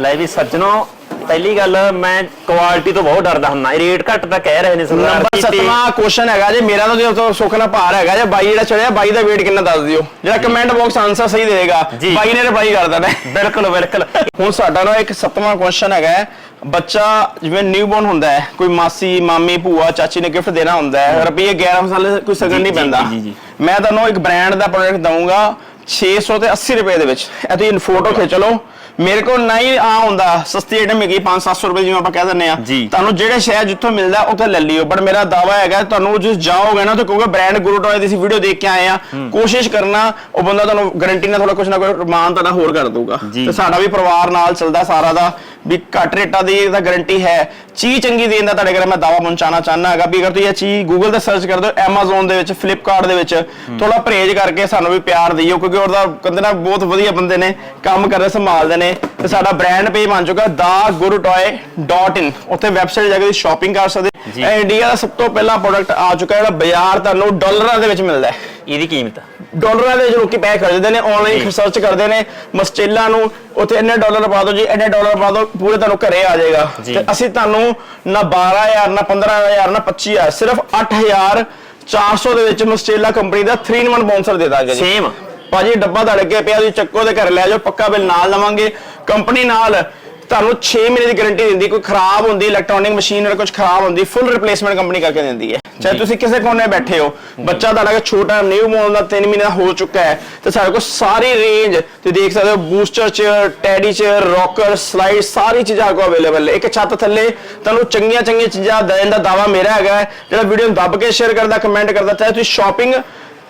Speaker 2: ਲੈ ਵੀ ਸੱਜਣੋ ਪਹਿਲੀ ਗੱਲ ਮੈਂ ਕੁਆਲਿਟੀ ਤੋਂ ਬਹੁਤ ਡਰਦਾ ਹੁੰਦਾ। ਰੇਟ ਘੱਟ ਤਾਂ ਕਹਿ ਰਹੇ ਨੇ ਸਰਦਾਰ
Speaker 1: ਨੰਬਰ
Speaker 2: ਜੀ ਤੇ-
Speaker 1: ਸੱਤਵਾਂ ਕੁਐਸਚਨ ਹੈਗਾ ਜੇ ਮੇਰਾ ਤਾਂ ਜੋ ਸੁੱਖ ਨਾਲ ਭਾਰ ਹੈਗਾ ਜੇ ਬਾਈ ਜਿਹੜਾ ਚੜਿਆ ਬਾਈ ਦਾ weight ਕਿੰਨਾ ਦੱਸ ਦਿਓ। ਜਿਹੜਾ ਕਮੈਂਟ ਬਾਕਸ ਆਨਸਰ ਸਹੀ ਦੇਗਾ
Speaker 2: ਜੀ।
Speaker 1: ਬਾਈ ਨੇ ਰਿਪਲਾਈ ਕਰ ਦੇਣਾ। ਹੈ।
Speaker 2: ਬਿਲਕੁਲ ਬਿਲਕੁਲ।
Speaker 1: ਹੁਣ ਸਾਡਾ ਨਾ ਇੱਕ ਸੱਤਵਾਂ ਕੁਐਸਚਨ ਹੈਗਾ ਹੈ, ਬੱਚਾ ਜਿਵੇਂ ਨਿਊਬੋਰਨ ਹੁੰਦਾ ਹੈ ਕੋਈ ਮਾਸੀ ਮਾਮੀ ਭੂਆ ਚਾਚੀ ਨੇ ਗਿਫਟ ਦੇਣਾ ਹੁੰਦਾ ਹੈ ਰੁਪਈਏ 11 ਸਾਲ ਕੋਈ ਸਗਨ ਨਹੀਂ
Speaker 2: ਜੀ,
Speaker 1: ਪੈਂਦਾ।
Speaker 2: ਜੀ, ਜੀ।
Speaker 1: ਮੈਂ ਤੁਹਾਨੂੰ ਇੱਕ ਬ੍ਰਾਂਡ ਦਾ ਪ੍ਰੋਡਕਟ ਦਊਂਗਾ 600 ਤੇ 80 ਰੁਪਏ ਦੇ ਵਿੱਚ। ਇਹ ਤੁਸੀਂ ਫੋਟੋ ਖਿੱਚ ਲਓ। ਮੇਰੇ ਕੋਲ ਨਹੀਂ ਆ ਹੁੰਦਾ। ਸਸਤੀ ਆਈਟਮ ਹੈਗੀ 5-700 ਰੁਪਏ ਜਿਵੇਂ ਆਪਾਂ ਕਹਿ ਦਿੰਦੇ ਆ। ਤੁਹਾਨੂੰ ਜਿਹੜੇ ਸ਼ਹਿਰ ਜਿੱਥੋਂ ਮਿਲਦਾ ਉੱਥੇ ਲੈ ਲਿਓ। ਬਟ ਮੇਰਾ ਦਾਵਾ ਹੈਗਾ ਤੁਹਾਨੂੰ ਜਿਸ ਜਾਓਗੇ ਨਾ ਤੇ ਕਹੋਗੇ ਬ੍ਰਾਂਡ ਗੁਰੂ ਟੋਏ ਦੀ ਅਸੀਂ ਵੀਡੀਓ ਦੇਖ ਕੇ ਆਏ ਆ ਕੋਸ਼ਿਸ਼ ਕਰਨਾ ਉਹ ਬੰਦਾ ਤੁਹਾਨੂੰ ਗਾਰੰਟੀ ਨਾਲ ਥੋੜਾ ਕੁਝ ਨਾ ਕੋਈ ਮਾਨ ਤੁਹਾਡਾ ਹੋਰ ਕਰ ਦਊਗਾ। ਤੇ ਸਾਡਾ ਵੀ ਪਰਿਵਾਰ ਨਾਲ ਚੱਲਦਾ ਸਾਰਾ ਦਾ। ਵੀ ਘੱਟ ਰੇਟਾਂ ਦੀ ਇਹਦਾ ਗਾਰੰਟੀ ਹੈ। ਚੀਜ਼ ਚੰਗੀ ਦੇਣ ਦਾ ਤੁਹਾਡੇ ਘਰੇ ਮੈਂ ਦਾਵਾ ਪਹੁੰਚਾਉਣਾ ਚਾਹੁੰਦਾ ਹੈਗਾ ਵੀ ਅਗਰ ਤੁਸੀਂ ਇਹ ਚੀਜ਼ ਗੂਗਲ ਤੇ ਸਰਚ ਕਰਦੇ ਹੋ Amazon ਦੇ ਵਿੱਚ Flipkart ਦੇ ਵਿੱਚ ਥੋੜਾ ਪਰਹੇਜ਼ ਕਰਕੇ ਸਾਨੂੰ ਵੀ ਪਿਆਰ ਦਿਓ ਕਿਉਂਕਿ ਉਹਦਾ ਕਹਿੰਦੇ ਨਾ ਬਹੁਤ ਵਧੀਆ ਬੰਦੇ ਨੇ ਕੰਮ ਕਰਦੇ ਸੰਭਾਲਦੇ ਨੇ। ਤੇ ਸਾਡਾ ਬ੍ਰਾਂਡ ਪੇਜ ਬਣ ਚੁੱਕਾ dagurutoy.in ਉੱਥੇ ਵੈਬਸਾਈਟ ਜਾ ਕੇ ਤੁਸੀਂ ਸ਼ਾਪਿੰਗ ਕਰ ਸਕਦੇ। ਇਹ ਇੰਡੀਆ ਦਾ ਸਭ ਤੋਂ ਪਹਿਲਾ ਪ੍ਰੋਡਕਟ ਆ ਚੁੱਕਾ ਜਿਹੜਾ ਬਾਜ਼ਾਰ ਤੁਹਾਨੂੰ ਡਾਲਰਾਂ ਦੇ ਵਿੱਚ ਮਿਲਦਾ ਹੈ।
Speaker 2: ਇਹਦੀ ਕੀਮਤ
Speaker 1: ਡਾਲਰਾਂ ਦੇ ਵਿੱਚ ਲੋਕੀ ਪੈਸੇ ਖਰਚਦੇ ਨੇ ਆਨਲਾਈਨ। ਸਰਚ ਕਰਦੇ ਨੇ ਮਸਟੇਲਾ ਨੂੰ ਉੱਥੇ ਇੰਨੇ ਡਾਲਰ ਪਾ ਦਿਓ ਜੀ ਇੰਨੇ ਡਾਲਰ ਪਾ ਦਿਓ ਪੂਰੇ ਤੁਹਾਨੂੰ ਘਰੇ ਆ ਜਾਏਗਾ। ਤੇ ਅਸੀਂ ਤੁਹਾਨੂੰ ਨਾ 12000 ਨਾ 15000 ਨਾ 25000 ਸਿਰਫ 8400 ਦੇ ਵਿੱਚ ਮਸਟੇਲਾ ਕੰਪਨੀ ਦਾ 3 in 1 ਬੌਂਸਰ ਦੇ ਦਾਂਗੇ ਜੀ।
Speaker 2: ਸੇਮ
Speaker 1: ਭਾਜੀ ਡੱਬਾ ਧੜ ਕੇ ਪਿਆ ਤੁਸੀਂ ਚੱਕੋ ਦੇ ਘਰ ਲੈ ਜਾਓ ਪੱਕਾ ਬਿੱਲ ਨਾਲ ਲਵਾਂਗੇ ਕੰਪਨੀ ਨਾਲ ਤੁਹਾਨੂੰ 6 ਮਹੀਨੇ ਦੀ ਗਾਰੰਟੀ ਦਿੰਦੀ ਕੋਈ ਖਰਾਬ ਹੁੰਦੀ ਇਲੈਕਟ੍ਰੋਨਿਕ ਮਸ਼ੀਨ ਕੁਝ ਖਰਾਬ ਹੁੰਦੀ ਫੁੱਲ ਰਿਪਲੇਸਮੈਂਟ ਕੰਪਨੀ ਕਰਕੇ ਦਿੰਦੀ ਹੈ ਚਾਹੇ। ਤੁਸੀਂ ਕਿਸੇ ਕੋਨੇ ਬੈਠੇ ਹੋ ਬੱਚਾ ਤੁਹਾਡਾ ਕਿ ਛੋਟਾ ਨਿਊ ਮੋਲ ਦਾ 3 ਮਹੀਨੇ ਦਾ ਹੋ ਚੁੱਕਾ ਹੈ ਤੇ ਸਾਡੇ ਕੋਲ ਸਾਰੀ ਰੇਂਜ ਤੇ ਦੇਖ ਸਕਦੇ ਹੋ booster chair teddy chair rocker slide ਸਾਰੀ ਚੀਜ਼ਾਂ ਕੋ ਅਵੇਲੇਬਲ ਹੈ ਇੱਕ ਛੱਤ ਥੱਲੇ ਤੁਹਾਨੂੰ ਚੰਗੀਆਂ ਚੰਗੀਆਂ ਚੀਜ਼ਾਂ ਦੇਣ ਦਾ ਦਾਵਾ ਮੇਰਾ ਹੈਗਾ। ਜਿਹੜਾ ਵੀਡੀਓ ਨੂੰ ਦੱਬ ਕੇ ਸ਼ੇਅਰ ਕਰਦਾ ਕਮੈਂਟ ਕਰਦਾ ਚਾਹੇ ਤੁਸੀਂ ਸ਼ਾਪਿੰਗ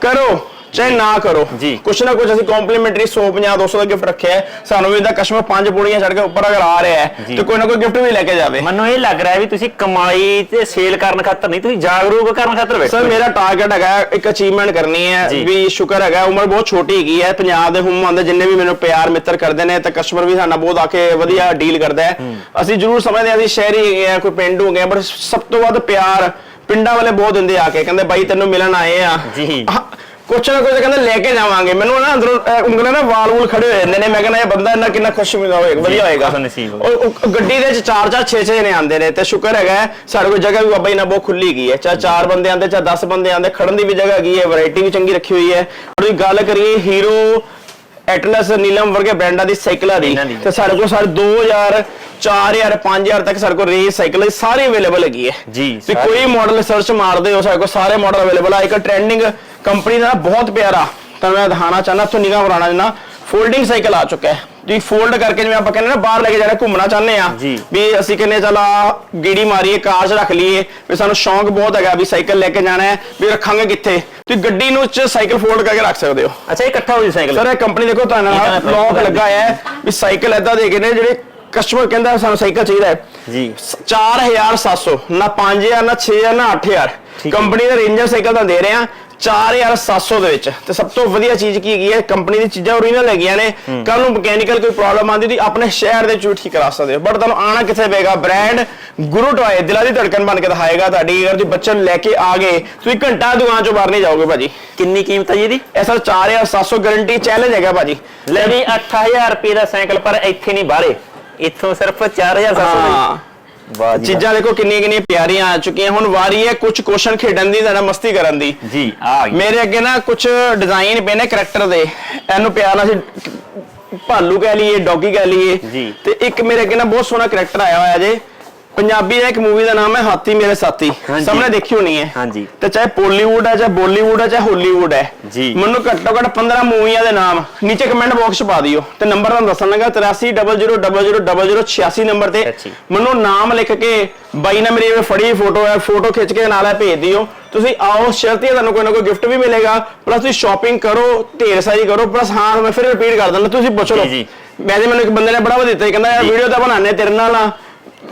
Speaker 1: ਕਰੋ ਚਾਹੇ ਨਾ ਕਰੋ
Speaker 2: ਜੀ।
Speaker 1: ਕੁਛ ਨਾ ਕੁਛ ਅਸੀਂ ਕੰਪਲੀਮੈਂਟਰੀ 150 200 ਦਾ ਗਿਫਟ ਰੱਖਿਆ ਹੈ ਸਾਨੂੰ ਵੀ ਇਹਦਾ ਕਸਟਮਰ ਪੰਜ ਪੂੜੀਆਂ ਛੱਡ ਕੇ ਉੱਪਰ ਅਗਰ ਆ ਰਿਹਾ ਹੈ
Speaker 2: ਜੀ।
Speaker 1: ਤੇ ਕੋਈ ਨਾ ਕੋਈ ਗਿਫਟ ਵੀ ਲੈ ਕੇ ਜਾਵੇ
Speaker 2: ਮੈਨੂੰ ਇਹ ਲੱਗ ਰਿਹਾ ਵੀ ਤੁਸੀਂ ਕਮਾਈ ਤੇ ਸੇਲ ਕਰਨ ਖਾਤਰ ਨਹੀਂ ਤੁਸੀਂ ਜਾਗਰੂਕ ਕਰਨ ਖਾਤਰ ਬੈਠੇ
Speaker 1: ਸਰ
Speaker 2: ਹੋ।
Speaker 1: ਮੇਰਾ ਟਾਰਗੇਟ ਹੈਗਾ ਇੱਕ ਅਚੀਵਮੈਂਟ ਕਰਨੀ ਹੈ
Speaker 2: ਜੀ।
Speaker 1: ਵੀ ਸ਼ੁਕਰ ਹੈਗਾ ਉਮਰ ਬਹੁਤ ਛੋਟੀ ਹੈਗੀ ਹੈ ਪੰਜਾਬ ਦੇ ਹੁਮ ਆਉਂਦੇ ਜਿੰਨੇ ਵੀ ਮੈਨੂੰ ਪਿਆਰ ਮਿੱਤਰ ਕਰਦੇ ਨੇ ਤੇ ਕਸਟਮਰ ਵੀ ਸਾਡਾ ਬਹੁਤ ਆ ਕੇ ਵਧੀਆ ਡੀਲ ਕਰਦਾ ਹੈ ਅਸੀਂ ਜ਼ਰੂਰ ਸਮਝਦੇ ਹਾਂ ਅਸੀਂ ਸ਼ਹਿਰੀ ਹੈਗੇ ਆ ਕੋਈ ਪਿੰਡੂ ਹੈਗੇ ਆ ਬਟ ਸਭ ਤੋਂ ਵੱਧ ਪਿਆਰ ਪਿੰਡਾਂ ਵਾਲੇ ਬਹੁਤ ਦਿੰਦੇ ਆ ਕੇ ਕਹਿੰਦੇ ਬਾਈ ਤੈਨੂੰ ਮਿਲਣ ਆਏ ਆ
Speaker 2: ਜੀ।
Speaker 1: ਕੁਛ ਨਾ ਕੁਛ ਕਹਿੰਦੇ ਲੈ ਕੇ ਜਾਵਾਂਗੇ। ਮੈਨੂੰ ਨਾ ਅੰਦਰੋਂ ਅਹ, ਉਂਗਲਾਂ ਨਾ ਵਾਲ ਵੂਲ ਖੜੇ ਹੋ ਜਾਂਦੇ ਨੇ। ਮੈਂ ਕਹਿੰਦਾ ਇਹ ਬੰਦਾ ਇੰਨਾ ਕਿੰਨਾ ਖੁਸ਼ ਹੋਏਗਾ ਵਧੀਆ ਹੋਏਗਾ।
Speaker 2: ਨਸੀਬ।
Speaker 1: ਉਹ- ਉਹ ਗੱਡੀ ਦੇ ਵਿੱਚ ਚਾਰ ਚਾਰ 6 6 ਜਣੇ ਆਉਂਦੇ ਨੇ ਤੇ ਸ਼ੁਕਰ ਹੈਗਾ ਹੈ, ਸਾਡੇ ਕੋਲ ਜਗ੍ਹਾ ਵੀ ਬਾਬਾ ਜੀ ਨਾਲ ਬਹੁਤ ਖੁੱਲੀ ਗਈ ਹੈ। ਚਾਹੇ ਚਾਰ ਬੰਦੇ ਆਉਂਦੇ ਚਾਹੇ 10 ਬੰਦੇ ਆਉਂਦੇ ਖੜਨ ਦੀ ਵੀ ਜਗ੍ਹਾ ਹੈਗੀ ਹੈ ਵੈਰਾਈਟੀ ਵੀ ਚੰਗੀ ਰੱਖੀ ਹੋਈ ਹੈ। ਔਰ ਗੱਲ ਕਰੀਏ ਹੀਰੋ ਐਟਲਸ ਨੀਲਮ ਵਰਗੇ ਬ੍ਰਾਂਡਾਂ ਦੀ ਸਾਈਕਲਾਂ ਦੀ
Speaker 2: ਇਹਨਾਂ ਦੀ।
Speaker 1: ਤੇ ਸਾਡੇ ਕੋਲ ਸਾਰੇ 2000 4000 5000 ਤੱਕ ਸਾਡੇ ਕੋਲ ਰੇਸ ਸਾਈਕਲ ਸਾਰੀ ਅਵੇਲੇਬਲ ਹੈਗੀ ਹੈ।
Speaker 2: ਜੀ,
Speaker 1: ਤੇ
Speaker 2: ਸਾਰੀ।
Speaker 1: ਕੋਈ ਮਾਡਲ ਸਰਚ ਮਾਰਦੇ ਹੋ ਸਾਡੇ ਕੋਲ ਸਾਰੇ ਮਾਡਲ ਅਵੇਲੇਬਲ ਆ। ਇੱਕ ਟ੍ਰੈਂਡਿੰਗ ਕੰਪਨੀ ਦਾ ਨਾ ਬਹੁਤ ਪਿਆਰਾ ਤੁਹਾਨੂੰ ਮੈਂ ਦਿਖਾਣਾ ਚਾਹੁੰਦਾ ਤੋਂ ਨਿਗਾਹ ਬਣਾਉਣਾ ਚਾਹੁੰਦਾ ਫੋਲਡਿੰਗ ਸਾਈਕਲ ਆ ਚੁੱਕਾ ਹੈ। ਤੁਸੀਂ ਫੋਲਡ ਕਰਕੇ ਜਿਵੇਂ ਆਪਾਂ ਕਹਿੰਦੇ ਨਾ ਬਾਹਰ ਲੈ ਕੇ ਜਾਣਾ ਘੁੰਮਣਾ ਚਾਹੁੰਦੇ ਆ
Speaker 2: ਜੀ।
Speaker 1: ਵੀ ਅਸੀਂ ਕਹਿੰਦੇ ਚਲ ਆ ਗੀੜੀ ਮਾਰੀਏ ਕਾਰ 'ਚ ਰੱਖ ਲਈਏ ਵੀ ਸਾਨੂੰ ਸ਼ੌਂਕ ਬਹੁਤ ਹੈਗਾ ਵੀ ਸਾਈਕਲ ਲੈ ਕੇ ਜਾਣਾ ਹੈ ਵੀ ਰੱਖਾਂਗੇ ਕਿੱਥੇ? ਤੁਸੀਂ ਗੱਡੀ ਨੂੰ ਚ ਸਾਈਕਲ ਫੋਲਡ ਕਰਕੇ ਰੱਖ ਸਕਦੇ ਹੋ।
Speaker 2: ਅੱਛਾ ਇਹ ਇਕੱਠਾ ਹੋ ਜੀ ਸਾਈਕਲ।
Speaker 1: ਸਰ ਇਹ ਕੰਪਨੀ ਦੇਖੋ ਤੁਹਾਨੂੰ
Speaker 2: ਤਾਂ
Speaker 1: ਲੌਕ ਲੱਗਾ ਹੈ ਵੀ ਸਾਈਕਲ ਏਦਾਂ ਦੇ ਕੇ ਨੇ ਜਿਹੜੇ ਕਸਟਮਰ ਕਹਿੰਦਾ ਸਾਨੂੰ ਸਾਈਕਲ ਚਾਹੀਦਾ ਹੈ।
Speaker 2: ਜੀ।
Speaker 1: 4700 ਨਾ 5000 ਨਾ 6000 ਨਾ 8000
Speaker 2: ਠੀਕ ਹੈ।
Speaker 1: ਕੰਪਨੀ ਦਾ ਰੇਂਜਰ ਸਾਈਕਲ ਤਾਂ ਦੇ ਰਹੇ ਆ 4700 ਦੇ ਵਿੱਚ। ਤੇ ਸਭ ਤੋਂ ਵਧੀਆ ਚੀਜ਼ ਕੀ ਹੈਗੀ ਹੈ ਕੰਪਨੀ ਦੀ ਚੀਜ਼ਾਂ ਓਰੀਜਨਲ ਹੈਗੀਆਂ ਨੇ। ਕੱਲ ਨੂੰ ਮਕੈਨੀਕਲ ਕੋਈ ਪ੍ਰੋਬਲਮ ਆਉਂਦੀ ਤੁਸੀਂ ਆਪਣੇ ਸ਼ਹਿਰ ਦੇ ਵੀ ਠੀਕ ਕਰਾ ਸਕਦੇ ਹੋ। ਬਟ ਤੁਹਾਨੂੰ ਆਣਾ ਕਿੱਥੇ ਪਏਗਾ? ਬ੍ਰਾਂਡ ਗੁਰੂ ਟੋਏ ਦਿਲਾਂ ਦੀ ਧੜਕਣ ਬਣ ਕੇ ਦਿਖਾਏਗਾ ਤੁਹਾਡੀ। ਅਗਰ ਤੁਸੀਂ ਬੱਚੇ ਨੂੰ ਲੈ ਕੇ ਆ ਗਏ ਤੁਸੀਂ ਘੰਟਾ ਦੁਕਾਨ ਚੋਂ ਬਾਹਰ ਨਹੀਂ ਜਾਓਗੇ ਭਾਜੀ।
Speaker 2: ਕਿੰਨੀ ਕੀਮਤ ਹੈ ਜੀ ਇਹਦੀ?
Speaker 1: ਇਹ ਸਰ 4700 ਗਾਰੰਟੀ ਚੈਲੰਜ ਹੈਗਾ ਭਾਜੀ।
Speaker 2: ਲੈ ਵੀ 8000 ਰੁਪਏ ਦਾ ਸਾਈਕਲ ਪਰ ਇੱਥੇ ਨਹੀਂ ਬਾਹਰੇ। ਇੱਥੋਂ ਸਿਰਫ 4700 ਦਾ
Speaker 1: ਹਾਂ
Speaker 2: ਹੀ। ਵਾਹ ਜੀ
Speaker 1: ਚੀਜ਼ਾਂ ਦੇਖੋ ਕਿੰਨੀਆਂ ਕਿੰਨੀਆਂ ਪਿਆਰੀਆਂ ਆ ਚੁੱਕੀਆਂ। ਹੁਣ ਵਾਰੀ ਹੈ ਕੁਝ ਕੁਸ਼ਨ ਖੇਡਣ ਦੀ ਜ਼ਿਆਦਾ ਮਸਤੀ ਕਰਨ ਦੀ।
Speaker 2: ਜੀ ਆ ਗਈ।
Speaker 1: ਮੇਰੇ ਅੱਗੇ ਨਾ ਕੁਝ ਡਿਜ਼ਾਈਨ ਪਏ ਨੇ ਕਰੈਕਟਰ ਦੇ। ਇਹਨੂੰ ਪਿਆਰ ਨਾਲ ਅਸੀਂ ਭਾਲੂ ਕਹਿ ਲਈਏ ਡੌਗੀ ਕਹਿ ਲਈਏ।
Speaker 2: ਜੀ।
Speaker 1: ਤੇ ਇੱਕ ਮੇਰੇ ਅੱਗੇ ਨਾ ਬਹੁਤ ਸੋਹਣਾ ਕਰੈਕਟਰ ਆਇਆ ਹੋਇਆ ਜੇ। ਪੰਜਾਬੀ ਦਾ ਇੱਕ ਮੂਵੀ ਦਾ ਨਾਮ ਹੈ ਹਾਥੀ ਮੇਰੇ ਸਾਥੀ
Speaker 2: ਹਾਂਜੀ।
Speaker 1: ਸਾਹਮਣੇ ਦੇਖੀ ਹੋਣੀ ਹੈ
Speaker 2: ਹਾਂਜੀ।
Speaker 1: ਤੇ ਚਾਹੇ ਪੋਲੀਵੁੱਡ ਹੈ ਚਾਹੇ ਬਾਲੀਵੁੱਡ ਹੈ ਚਾਹੇ ਹਾਲੀਵੁੱਡ ਹੈ
Speaker 2: ਜੀ।
Speaker 1: ਮੈਨੂੰ ਘੱਟੋ ਘੱਟ 15 ਮੂਵੀਆਂ ਦੇ ਨਾਮ ਨੀਚੇ ਕਮੈਂਟ ਬਾਕਸ 'ਚ ਪਾ ਦਿਓ ਤੇ ਨੰਬਰ ਤੁਹਾਨੂੰ ਦੱਸਣ ਲੱਗਾ 8300000086 ਨੰਬਰ ਤੇ
Speaker 2: ਅੱਛੀ।
Speaker 1: ਮੈਨੂੰ ਨਾਮ ਲਿਖ ਕੇ ਬਾਈ ਨੇ ਮੇਰੀ ਇਹ ਫੜੀ ਫੋਟੋ ਹੈ ਫੋਟੋ ਖਿੱਚ ਕੇ ਨਾਲ ਇਹ ਭੇਜ ਦਿਓ ਤੁਸੀਂ ਆਓ ਸ਼ਰਤੀ ਤੁਹਾਨੂੰ ਕੋਈ ਨਾ ਕੋਈ ਗਿਫਟ ਵੀ ਮਿਲੇਗਾ ਪਲੱਸ ਤੁਸੀਂ ਸ਼ਾਪਿੰਗ ਕਰੋ ਢੇਰ ਸਾਰੀ ਕਰੋ ਪਲੱਸ ਹਾਂ ਮੈਂ ਫਿਰ ਰਿਪੀਟ ਕਰ ਦਿੰਦਾ ਤੁਸੀਂ ਪੁੱਛ ਲਓ
Speaker 2: ਜੀ, ਜੀ।
Speaker 1: ਮੈਂ ਤੇ ਮੈਨੂੰ ਇੱਕ ਬੰਦੇ ਨੇ ਬੜਾ ਵਧੀਆ ਦਿੱਤਾ ਸੀ, ਕਹਿੰਦਾ ਯਾਰ
Speaker 2: ਜੀ।
Speaker 1: ਵੀਡੀਓ ਤਾਂ ਬਣਾਣੇ ਤੇਰੇ ਨਾਲ ਆ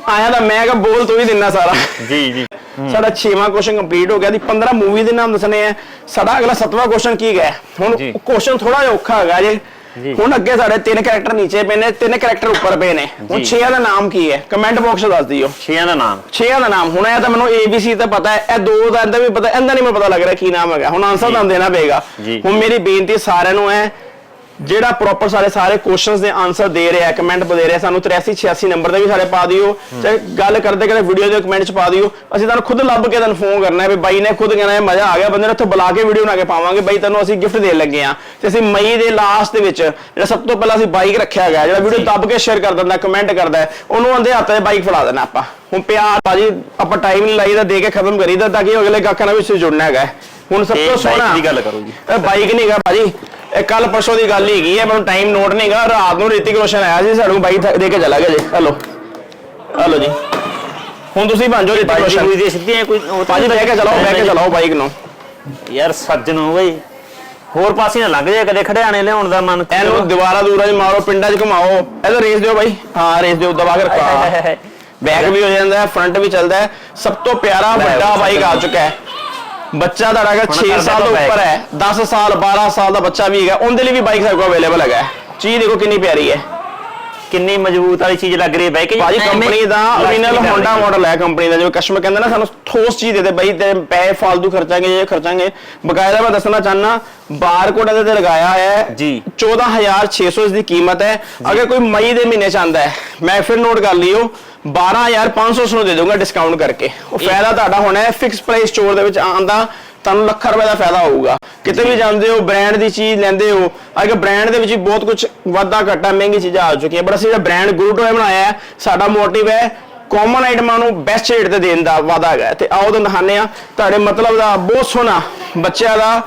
Speaker 1: ਆਇਆ ਤਾਂ ਮੈਂ ਕਿਹਾ ਬੋਲ ਤੂੰ ਹੀ ਦਿੰਨਾ ਸਾਰਾ।
Speaker 2: ਜੀ ਜੀ।
Speaker 1: ਸਾਡਾ 6ਵਾਂ ਕੁਐਸਚਨ ਕੰਪਲੀਟ ਹੋ ਗਿਆ ਦੀ 15 ਮੂਵੀ ਦੇ ਨਾਮ ਦੱਸਣੇ ਆ। ਸਾਡਾ ਅਗਲਾ 7ਵਾਂ ਕੁਐਸਚਨ ਕੀ ਹੈ ਹੁਣ। ਕੁਐਸਚਨ ਥੋੜਾ ਜਿਹਾ ਔਖਾ ਹੈਗਾ ਜੇ। ਹੁਣ ਅੱਗੇ ਸਾਡੇ ਤਿੰਨ ਕੈਰੈਕਟਰ ਨੀਚੇ ਪਏ ਨੇ ਤਿੰਨ ਕੈਰੈਕਟਰ ਉੱਪਰ ਪਏ ਨੇ। ਹੁਣ
Speaker 2: ਜੀ।
Speaker 1: 6 ਦਾ ਨਾਮ ਕੀ ਹੈ? ਕਮੈਂਟ ਬਾਕਸ 'ਚ ਦੱਸ ਦਿਓ।
Speaker 2: ਛੇਆਂ ਦਾ ਨਾਮ।
Speaker 1: 6 ਦਾ ਨਾਮ। ਹੁਣ ਇਹ ਤਾਂ ਮੈਨੂੰ ABC ਤਾਂ ਪਤਾ ਹੈ। ਇਹ ਦੋ ਦਾ ਇਹਦਾ ਵੀ ਪਤਾ ਇਹਦਾ ਨਹੀਂ ਮੈਨੂੰ ਪਤਾ ਲੱਗ ਰਿਹਾ ਕੀ ਨਾਮ ਹੈਗਾ। ਹੁਣ ਆਨਸਰ। ਤੁਹਾਨੂੰ ਦੇਣਾ ਪਏਗਾ। ਹੁਣ ਮੇਰੀ ਬੇਨਤੀ ਸਾਰਿਆਂ ਨੂੰ ਹੈ ਜਿਹੜਾ ਪ੍ਰੋਪਰ ਸਾਰੇ ਸਾਰੇ ਕੁਐਸਚਨਸ ਦੇ ਆਨਸਰ ਦੇ ਰਿਹਾ ਕਮੈਂਟ ਦੇ ਰਿਹਾ ਸਾਨੂੰ 83 86 ਨੰਬਰ ਤੇ ਵੀ ਸਾਰੇ ਪਾ ਦਿਓ। ਚਾਹੇ ਗੱਲ ਕਰਦੇ ਕਰਦੇ ਵੀਡੀਓ ਦੇ ਕਮੈਂਟ 'ਚ ਪਾ ਦਿਓ। ਅਸੀਂ ਤੁਹਾਨੂੰ ਖੁਦ ਲੱਭ ਕੇ ਤੁਹਾਨੂੰ ਫੋਨ ਕਰਨਾ ਹੈ ਵੀ ਬਾਈ ਨੇ ਖੁਦ ਕਹਿਣਾ ਹੈ ਮਜ਼ਾ ਆ ਗਿਆ ਬੰਦੇ ਨੇ ਉੱਥੇ ਬੁਲਾ ਕੇ ਵੀਡੀਓ ਬਣਾ ਕੇ ਪਾਵਾਂਗੇ। ਬਾਈ ਤੈਨੂੰ ਅਸੀਂ ਗਿਫਟ ਦੇਣ ਲੱਗੇ ਆ ਤੇ ਅਸੀਂ ਮਈ ਦੇ ਲਾਸਟ ਦੇ ਵਿੱਚ ਜਿਹੜਾ ਸਭ ਤੋਂ ਪਹਿਲਾਂ ਅਸੀਂ ਬਾਈਕ ਰੱਖਿਆ ਗਿਆ ਜਿਹੜਾ ਵੀਡੀਓ। ਦੱਬ ਕੇ ਸ਼ੇਅਰ ਕਰ ਦਿੰਦਾ ਕਮੈਂਟ ਕਰਦਾ ਉਹਨੂੰ ਆਂਦੇ ਹੱਥ 'ਚ ਬਾਈਕ ਫੜਾ ਦੇਣਾ ਆਪਾਂ। ਹੁਣ ਪਿਆਰ ਭਾਜੀ ਆਪਾਂ ਟਾਈਮ ਨਹੀਂ ਲਾਈਦਾ ਦੇ ਕੇ ਖਤਮ ਕਰੀਦਾ ਤਾਂ ਕਿ ਅਗਲੇ ਗਾਹਕਾਂ ਨਾਲ ਵੀ ਜੁੜਨਾ ਹੈਗਾ। ਹੁਣ ਸਭ
Speaker 2: ਤੇ
Speaker 1: ਤੋਂ ਸੋਹਣਾ
Speaker 2: ਦੀ ਗੱਲ ਕਰੋ ਜੀ।
Speaker 1: ਬਾਈਕ ਨਹੀਂ ਹੈਗਾ ਭਾਜੀ। ਇਹ ਕੱਲ ਪਰਸੋਂ ਦੀ ਗੱਲ ਹੀਗੀ ਹੈ ਮੈਨੂੰ ਟਾਈਮ ਨੋਟ ਨਹੀਂਗਾ ਰਾਤ ਨੂੰ ਰਿਤਿਕ ਰੋਸ਼ਨ ਆਇਆ ਸੀ ਸਾਨੂੰ ਬਾਈ ਦੇ ਕੇ ਚਲਾ ਗਿਆ ਜੀ। ਹਲੋ ਹਲੋ ਜੀ। ਹੁਣ ਤੁਸੀਂ ਬਣ ਜਾਓ ਰਿਤਿਕ ਰੋਸ਼ਨ।
Speaker 2: ਕੋਈ ਦੀ ਸਿੱਧੀਆਂ ਕੋਈ ਉਹ ਤਾਂ
Speaker 1: ਭਾਜੀ ਬਹਿ ਕੇ ਚਲਾਓ ਬਹਿ ਕੇ ਚਲਾਓ ਬਾਈਕ ਨੂੰ।
Speaker 2: ਯਾਰ ਸੱਜਣੋ ਬਈ ਹੋਰ ਪਾਸੇ ਨਾ ਲੰਘ ਜਾਏ ਕਦੇ ਖੜਿਆਣੇ ਲਿਆਉਣ ਦਾ ਮਨ
Speaker 1: ਇਹਨੂੰ ਦੁਬਾਰਾ ਦੂਰਾ ਚ ਮਾਰੋ ਪਿੰਡਾਂ ਚ ਘੁਮਾਓ। ਇਹਦਾ ਰੇਸ ਦਿਓ ਬਾਈ। ਹਾਂ ਰੇਸ ਦਿਓ ਦਬਾ ਕੇ ਰੱਖੋ। ਬੈਕ ਵੀ ਹੋ ਜਾਂਦਾ ਹੈ ਫਰੰਟ ਵੀ ਚੱਲਦਾ ਹੈ। ਸਭ ਤੋਂ ਪਿਆਰਾ ਵੱਡਾ ਬਾਈਕ ਆ ਚੁੱਕਾ ਹੈ। ਬੱਚਾ ਅਗਰ
Speaker 2: ਹੁਣ
Speaker 1: 6
Speaker 2: ਕਰ
Speaker 1: ਸਾਲ ਤੋਂ। ਉੱਪਰ ਹੈ 10 ਸਾਲ 12 ਸਾਲ ਦਾ ਬੱਚਾ ਵੀ ਹੈਗਾ ਉਹਦੇ ਲਈ ਵੀ ਬਾਈਕ ਸਾਡੇ ਕੋਲ ਅਵੇਲੇਬਲ ਹੈਗਾ। ਚੀਜ਼ ਦੇਖੋ ਕਿੰਨੀ ਪਿਆਰੀ ਹੈ
Speaker 2: ਕਿੰਨੀ ਮਜ਼ਬੂਤ ਵਾਲੀ ਚੀਜ਼ ਲੱਗ ਰਹੀ ਹੈ? ਬਹਿ ਕੇ
Speaker 1: ਭਾਜੀ ਕੰਪਨੀ ਦਾ ਓਰੀਜਨਲ ਹੋਂਡਾ। ਮਾਡਲ ਹੈ ਕੰਪਨੀ ਦਾ ਜਿਵੇਂ ਕਸਟਮਰ ਕਹਿੰਦਾ ਨਾ ਸਾਨੂੰ ਠੋਸ ਚੀਜ਼ ਦੇ ਦੇ ਬਈ ਤੇ ਪੈਸੇ ਫालतू ਖਰਚਾਂਗੇ ਇਹ ਖਰਚਾਂਗੇ। ਬਕਾਇਦਾ ਮੈਂ ਦੱਸਣਾ ਚਾਹਨਾ ਬਾਰਕੋਡ ਇਹਦੇ ਤੇ ਲਗਾਇਆ ਹੈ।
Speaker 2: ਜੀ।
Speaker 1: 14600 ਇਸ ਦੀ ਕੀਮਤ ਹੈ। ਅਗਰ ਕੋਈ ਮਈ ਦੇ ਮਹੀਨੇ ਚ ਆਂਦਾ ਹੈ ਮੈਂ ਫਿਰ ਨੋਟ ਕਰ ਲਿਓ 12500 ਨੂੰ ਦੇ ਦੂੰਗਾ ਡਿਸਕਾਊਂਟ ਕਰਕੇ। ਉਹ ਫਾਇਦਾ ਤੁਹਾਡਾ ਹੋਣਾ ਹੈ ਫਿਕਸ ਪ੍ਰਾਈਸ ਸਟੋਰ ਦੇ ਵਿੱਚ ਆਂਦਾ ਤੁਹਾਨੂੰ ਲੱਖਾਂ ਰੁਪਏ ਦਾ ਫਾਇਦਾ ਹੋਊਗਾ। ਕਿਤੇ ਵੀ ਜਾਂਦੇ ਹੋ ਬ੍ਰਾਂਡ ਦੀ ਚੀਜ਼ ਲੈਂਦੇ ਹੋ ਅਗਰ ਬ੍ਰਾਂਡ ਦੇ ਵਿੱਚ ਵੀ ਬਹੁਤ ਕੁਝ ਵਾਧਾ ਘਾਟਾ, ਮਹਿੰਗੀ ਚੀਜ਼ਾਂ ਆ ਚੁੱਕੀਆਂ। ਬਟ ਅਸੀਂ ਜਿਹੜਾ ਬ੍ਰਾਂਡ ਗੁਰੂ ਟੋਏ ਬਣਾਇਆ ਹੈ, ਸਾਡਾ ਮੋਟਿਵ ਹੈ ਕਾਮਨ ਆਈਟਮਾਂ ਨੂੰ ਬੈਸਟ ਰੇਟ ਤੇ ਦੇਣ ਦਾ ਵਾਅਦਾ ਹੈਗਾ। ਹੈ। ਤੇ ਆਓ ਤੁਹਾਨੂੰ ਦਿਖਾਉਂਦੇ ਆ ਤੁਹਾਡੇ ਮਤਲਬ ਦਾ ਬਹੁਤ ਸੋਹਣਾ ਬੱਚਿਆਂ ਦਾ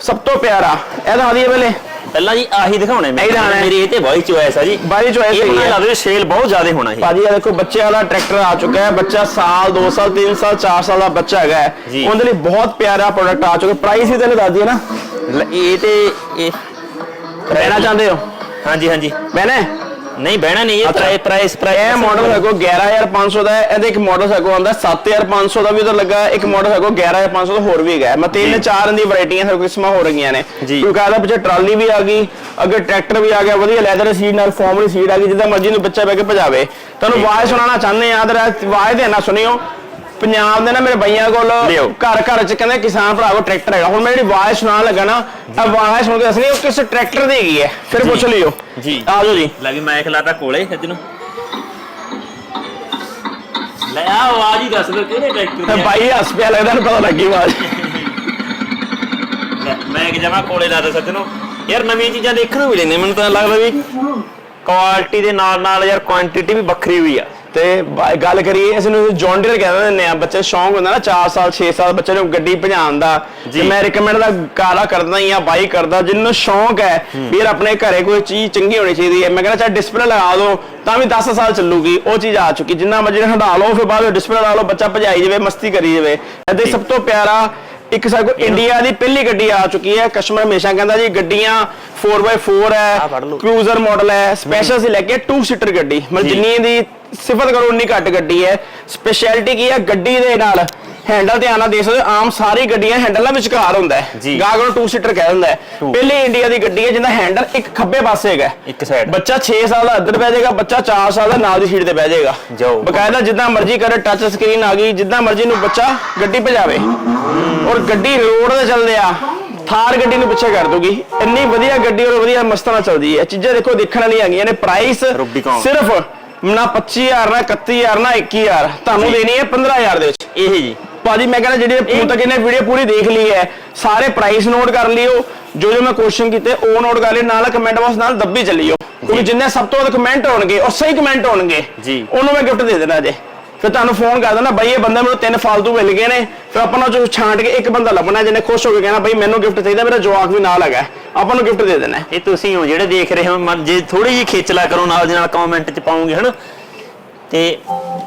Speaker 1: ਸਭ ਤੋਂ ਪਿਆਰਾ। ਇਹ ਦਿਖਾ ਦਈਏ ਪਹਿਲੇ।
Speaker 2: ਪਹਿਲਾਂ ਜੀ ਆਹੀ ਦਿਖਾਉਣੇ ਮੈਂ।
Speaker 1: ਹੈ।
Speaker 2: ਮੇਰੀ ਇਹ ਤੇ ਬਾਈ ਚੋਇਸ ਆ ਜੀ।
Speaker 1: ਬਾਈ choice
Speaker 2: ਇਹ
Speaker 1: ਹੈਗੀ ਹੈ।
Speaker 2: ਲੱਗਦਾ ਸੇਲ ਬਹੁਤ ਜ਼ਿਆਦਾ ਹੋਣਾ ਇਹ।
Speaker 1: ਭਾਜੀ ਇਹ ਦੇਖੋ ਬੱਚੇ ਵਾਲਾ ਟਰੈਕਟਰ ਆ ਚੁੱਕਾ ਹੈ। ਬੱਚਾ ਸਾਲ 2 ਸਾਲ 3 ਸਾਲ 4 ਸਾਲ ਦਾ ਬੱਚਾ ਹੈਗਾ ਹੈ।
Speaker 2: ਜੀ।
Speaker 1: ਉਹਦੇ ਲਈ ਬਹੁਤ ਪਿਆਰਾ ਪ੍ਰੋਡਕਟ ਆ ਚੁੱਕਾ। ਪ੍ਰਾਈਸ ਵੀ ਤੈਨੂੰ ਦੱਸ ਦਈਏ ਨਾ।
Speaker 2: ਲ- ਇਹ ਤੇ ਇਹ
Speaker 1: ਲੈਣਾ ਚਾਹੁੰਦੇ ਹੋ?
Speaker 2: ਹਾਂਜੀ ਹਾਂਜੀ।
Speaker 1: ਮੈਨੇ?
Speaker 2: ਨਹੀਂ ਬਹਿਣਾ ਨਹੀਂ ਇਹ। ਪ੍ਰਾਈਸ ਪ੍ਰਾਈਸ ਪ੍ਰਾਈਸ
Speaker 1: ਇਹ ਮਾਡਲ ਹੈਗੋ 11500 ਦਾ ਹੈ ਇਹਦੇ ਇੱਕ ਮਾਡਲ ਹੈਗੋ ਆਉਂਦਾ 7500 ਦਾ ਵੀ ਉਧਰ ਲੱਗਾ ਇੱਕ ਮਾਡਲ ਹੈਗੋ 11500 ਦਾ ਹੋਰ ਵੀ ਹੈਗਾ। ਮੈਂ ਤਿੰਨ। ਚਾਰ ਦੀ ਵੈਰਾਈਟੀਆਂ ਕੋਲ ਕਿਸਮਾਂ ਹੋ ਰਹੀਆਂ ਨੇ। ਕਿਉਂਕਿ ਆਦਾ ਪਿੱਛੇ ਟਰਾਲੀ ਵੀ ਆ ਗਈ ਅਗਰ ਟਰੈਕਟਰ ਵੀ ਆ ਗਿਆ ਵਧੀਆ ਲੈਦਰ ਸੀਟ ਨਾਲ ਫਾਰਮ ਵਾਲੀ ਸੀਟ ਆ ਗਈ ਜਿੱਦਾਂ ਮਰਜ਼ੀ ਨੂੰ ਬੱਚਾ ਬਹਿ ਕੇ ਭਜਾਵੇ ਤੁਹਾਨੂੰ ਆਵਾਜ਼ ਸੁਣਾਉਣਾ ਚਾਹੁੰਦੇ ਆ ਤੇ ਆਵਾਜ਼ ਦੇ ਨਾ ਸੁਣਿਓ ਪੰਜਾਬ ਦੇ ਨਾ ਮੇਰੇ ਬਈਆਂ ਕੋਲ
Speaker 2: ਲਿਓ।
Speaker 1: ਘਰ ਘਰ ਚ ਕਹਿੰਦੇ ਕਿਸਾਨ ਭਰਾ ਕੋਲ ਟਰੈਕਟਰ ਹੈਗਾ। ਹੁਣ ਮੈਂ ਜਿਹੜੀ ਆਵਾਜ਼ ਸੁਣਾਉਣ ਲੱਗਾ ਨਾ ਆਵਾਜ਼ ਸੁਣ ਕੇ ਦੱਸਣੀ ਉਹ ਕਿਸ ਟਰੈਕਟਰ ਦੀ ਹੈਗੀ ਹੈ। ਫਿਰ। ਪੁੱਛ ਲਿਓ।
Speaker 2: ਜੀ।
Speaker 1: ਆ ਜਾਓ ਜੀ।
Speaker 2: ਲੈ ਵੀ ਮੈਂ ਖਿਲਾਤਾ ਕੋਲੇ ਸੱਜ ਨੂੰ। ਲੈ ਆ ਆਵਾਜ਼ ਹੀ ਦੱਸ ਦੋ ਕਿਹੜੇ ਟਰੈਕਟਰ
Speaker 1: ਤੇ ਬਾਈ ਹੱਸ ਪਿਆ ਲੱਗਦਾ ਨੂੰ ਪਤਾ ਲੱਗੀ ਆਵਾਜ਼।
Speaker 2: ਲੈ, ਮੈਂ ਕਿ ਜਮਾ ਕੋਲੇ ਲਾਦਾ ਸੱਜ ਨੂੰ ਯਾਰ ਨਵੀਆਂ ਚੀਜ਼ਾਂ ਦੇਖਣ ਨੂੰ ਮਿਲਣੀਆਂ ਮੈਨੂੰ ਤਾਂ ਲੱਗਦਾ ਵੀ ਕੁਆਲਿਟੀ ਦੇ ਨਾਲ ਨਾਲ ਯਾਰ ਕੁਆਂਟੀਟੀ ਵੀ ਵੱਖਰੀ ਹੋਈ ਆ।
Speaker 1: ਤੇ ਗੱਲ ਕਰੀਏ ਇਸ ਨੂੰ ਜੌਨ ਡੀਅਰ ਕਹਿੰਦੇ ਦਿੰਦੇ ਆ ਬੱਚੇ ਸ਼ੌਂਕ ਹੁੰਦਾ ਨਾ 4 ਸਾਲ 6 ਸਾਲ ਬੱਚੇ ਨੂੰ ਗੱਡੀ ਭਜਾਉਣ ਦਾ।
Speaker 2: ਜੀ।
Speaker 1: ਤੇ ਮੈਂ ਰეკਮੈਂਡ ਦਾ ਕਾਲਾ ਕਰਦਾ ਹੀ ਆ ਬਾਈ ਕਰਦਾ ਜਿੰਨੂੰ ਸ਼ੌਂਕ ਹੈ ਵੀ ਯਾਰ ਆਪਣੇ ਘਰੇ ਕੋਈ ਚੀਜ਼ ਚੰਗੀ ਹੋਣੀ ਚਾਹੀਦੀ ਹੈ। ਮੈਂ ਕਹਿੰਦਾ ਚਾਹੇ ਡਿਸਪਲੇ ਲਗਾ ਦਿਓ ਤਾਂ ਵੀ 10 ਸਾਲ ਚੱਲੂਗੀ ਉਹ ਚੀਜ਼ ਆ ਚੁੱਕੀ। ਜਿੰਨਾ ਮਰਜ਼ੀ ਹਟਾ ਲਓ ਫਿਰ ਬਾਅਦ ਡਿਸਪਲੇ ਲਾ ਲਓ ਬੱਚਾ ਭਜਾਈ ਜਾਵੇ ਮਸਤੀ ਕਰੀ ਜਾਵੇ। ਇਹਦੇ
Speaker 2: ਜੀ।
Speaker 1: ਸਭ ਤੋਂ ਪਿਆਰਾ ਇੱਕ ਸਾਡੇ ਕੋਲ ਇੰਡੀਆ ਦੀ ਪਹਿਲੀ ਗੱਡੀ ਆ ਚੁੱਕੀ ਹੈ। ਕਸਟਮਰ ਹਮੇਸ਼ਾ ਕਹਿੰਦਾ ਜੀ ਗੱਡੀਆਂ 4x4
Speaker 2: ਆਹ
Speaker 1: ਹੈ। ਕਰੂਜ਼ਰ ਮਾਡਲ ਹੈ ਸਪੈਸ਼ਲ ਸੀ ਲੈ ਕੇ 2 ਸੀਟਰ ਗੱਡੀ। ਮਤਲਬ
Speaker 2: ਜੀ।
Speaker 1: ਜਿੰਨੀ ਦੀ ਸਿਫਤ ਕਰੋ ਉਨੀ ਘੱਟ ਗੱਡੀ ਹੈ। ਸਪੈਸ਼ਲਿਟੀ ਕੀ ਹੈ? ਗੱਡੀ ਦੇ ਨਾਲ ਹੈਂਡਲ ਧਿਆਨ ਨਾਲ ਦੇਖ ਸਕਦੇ ਆਮ ਸਾਰੀ ਗੱਡੀਆਂ ਹੈਂਡਲ ਨਾਲ ਵਿਚਕਾਰ ਹੁੰਦਾ ਹੈ। ਨੂੰ 2 ਸੀਟਰ ਕਹਿ ਦਿੰਦਾ ਹੈ। ਪਹਿਲੀ ਇੰਡੀਆ ਦੀ ਗੱਡੀ ਹੈ ਜਿਹਦਾ ਹੈਂਡਲ ਇੱਕ ਖੱਬੇ ਪਾਸੇ ਹੈਗਾ।
Speaker 2: ਇੱਕ ਸਾਈਡ
Speaker 1: ਬੱਚਾ 6 ਸਾਲ ਦਾ ਇੱਧਰ ਬਹਿ ਜਾਏਗਾ ਬੱਚਾ 4 ਸਾਲ ਦਾ ਨਾਲ ਦੀ ਸੀਟ ਤੇ ਬਹਿ ਜਾਏਗਾ।
Speaker 2: ਜਾਓ।
Speaker 1: ਬਕਾਇਦਾ ਜਿੱਦਾਂ ਮਰਜ਼ੀ ਕਰੇ ਟੱਚ ਸਕਰੀਨ ਆ ਗਈ ਜਿੱਦਾਂ ਮਰਜ਼ੀ ਨੂੰ ਬੱਚਾ ਗੱਡੀ ਭਜਾਵੇ। ਔਰ ਗੱਡੀ ਰੋਡ ਤੇ ਚੱਲਦੇ ਆ ਥਾਰ ਗੱਡੀ ਨੂੰ ਪਿੱਛੇ ਕਰ ਦੂਗੀ ਇੰਨੀ ਵਧੀਆ ਗੱਡੀ ਔਰ ਵਧੀਆ ਮਸਤਾਂ ਨਾਲ ਚੱਲਦੀ ਹੈ। ਚੀਜ਼ਾਂ ਦੇਖੋ ਦੇਖਣ ਵਾਲੀਆਂ ਹੈਗੀਆਂ ਨੇ। ਪ੍ਰਾਈਸ। ਸਿਰਫ ਨਾ 25000 ਨਾ 31000 ਨਾ 21000 ਤੁਹਾਨੂੰ। ਦੇਣੀ ਹੈ 15000 ਦੇ ਵਿੱਚ।
Speaker 2: ਇਹ ਜੀ।
Speaker 1: ਭਾਜੀ ਮੈਂ ਕਹਿੰਦਾ ਜਿਹੜੀ ਹੁਣ ਤੱਕ ਇਹਨੇ ਵੀਡੀਓ ਪੂਰੀ ਦੇਖ ਲਈ ਹੈ ਸਾਰੇ ਪ੍ਰਾਈਸ ਨੋਟ ਕਰ ਲਿਓ। ਜੋ ਜੋ ਮੈਂ ਕੁਐਸਚਨ ਕੀਤੇ ਉਹ ਨੋਟ ਕਰ ਲਿਓ ਨਾਲ ਕਮੈਂਟ ਬਾਕਸ ਨਾਲ ਦੱਬੀ ਚੱਲਿਓ। ਕਿਉਂਕਿ ਜਿੰਨੇ ਸਭ ਤੋਂ ਵੱਧ ਕਮੈਂਟ ਹੋਣਗੇ ਔਰ ਸਹੀ ਕਮੈਂਟ ਹੋਣਗੇ।
Speaker 2: ਜੀ।
Speaker 1: ਉਹਨੂੰ ਮੈਂ ਗਿਫਟ ਦੇ ਦੇਣਾ ਜੇ। ਫਿਰ ਤੁਹਾਨੂੰ ਫੋਨ ਕਰ ਦੇਣਾ ਬਾਈ ਇਹ ਬੰਦਾ ਮੈਨੂੰ ਤਿੰਨ ਫਾਲਤੂ ਮਿਲ ਗਏ ਨੇ। ਫਿਰ ਆਪਾਂ ਨੂੰ ਜੋ ਛਾਂਟ ਕੇ ਇੱਕ ਬੰਦਾ ਲੱਭਣਾ, ਜਿਹਨੇ ਖੁਸ਼ ਹੋ ਕੇ ਕਹਿਣਾ, ਬਾਈ ਮੈਨੂੰ ਗਿਫਟ ਚਾਹੀਦਾ, ਮੇਰਾ ਜਵਾਕ ਵੀ ਨਾਲ ਹੈਗਾ। ਆਪਾਂ ਨੂੰ ਗਿਫਟ ਦੇ ਦੇਣਾ
Speaker 2: ਇਹ ਤੁਸੀਂ ਹੋ ਜਿਹੜੇ ਦੇਖ ਰਹੇ ਹੋ, ਮਨ- ਜੇ ਥੋੜੀ ਜਿਹੀ ਖੇਚਲਾ ਕਰੋ ਨਾਲ ਦੇ ਨਾਲ ਕਮੈਂਟ ਚ ਪਾਉਂਗੇ, ਹਨਾ? ਤੇ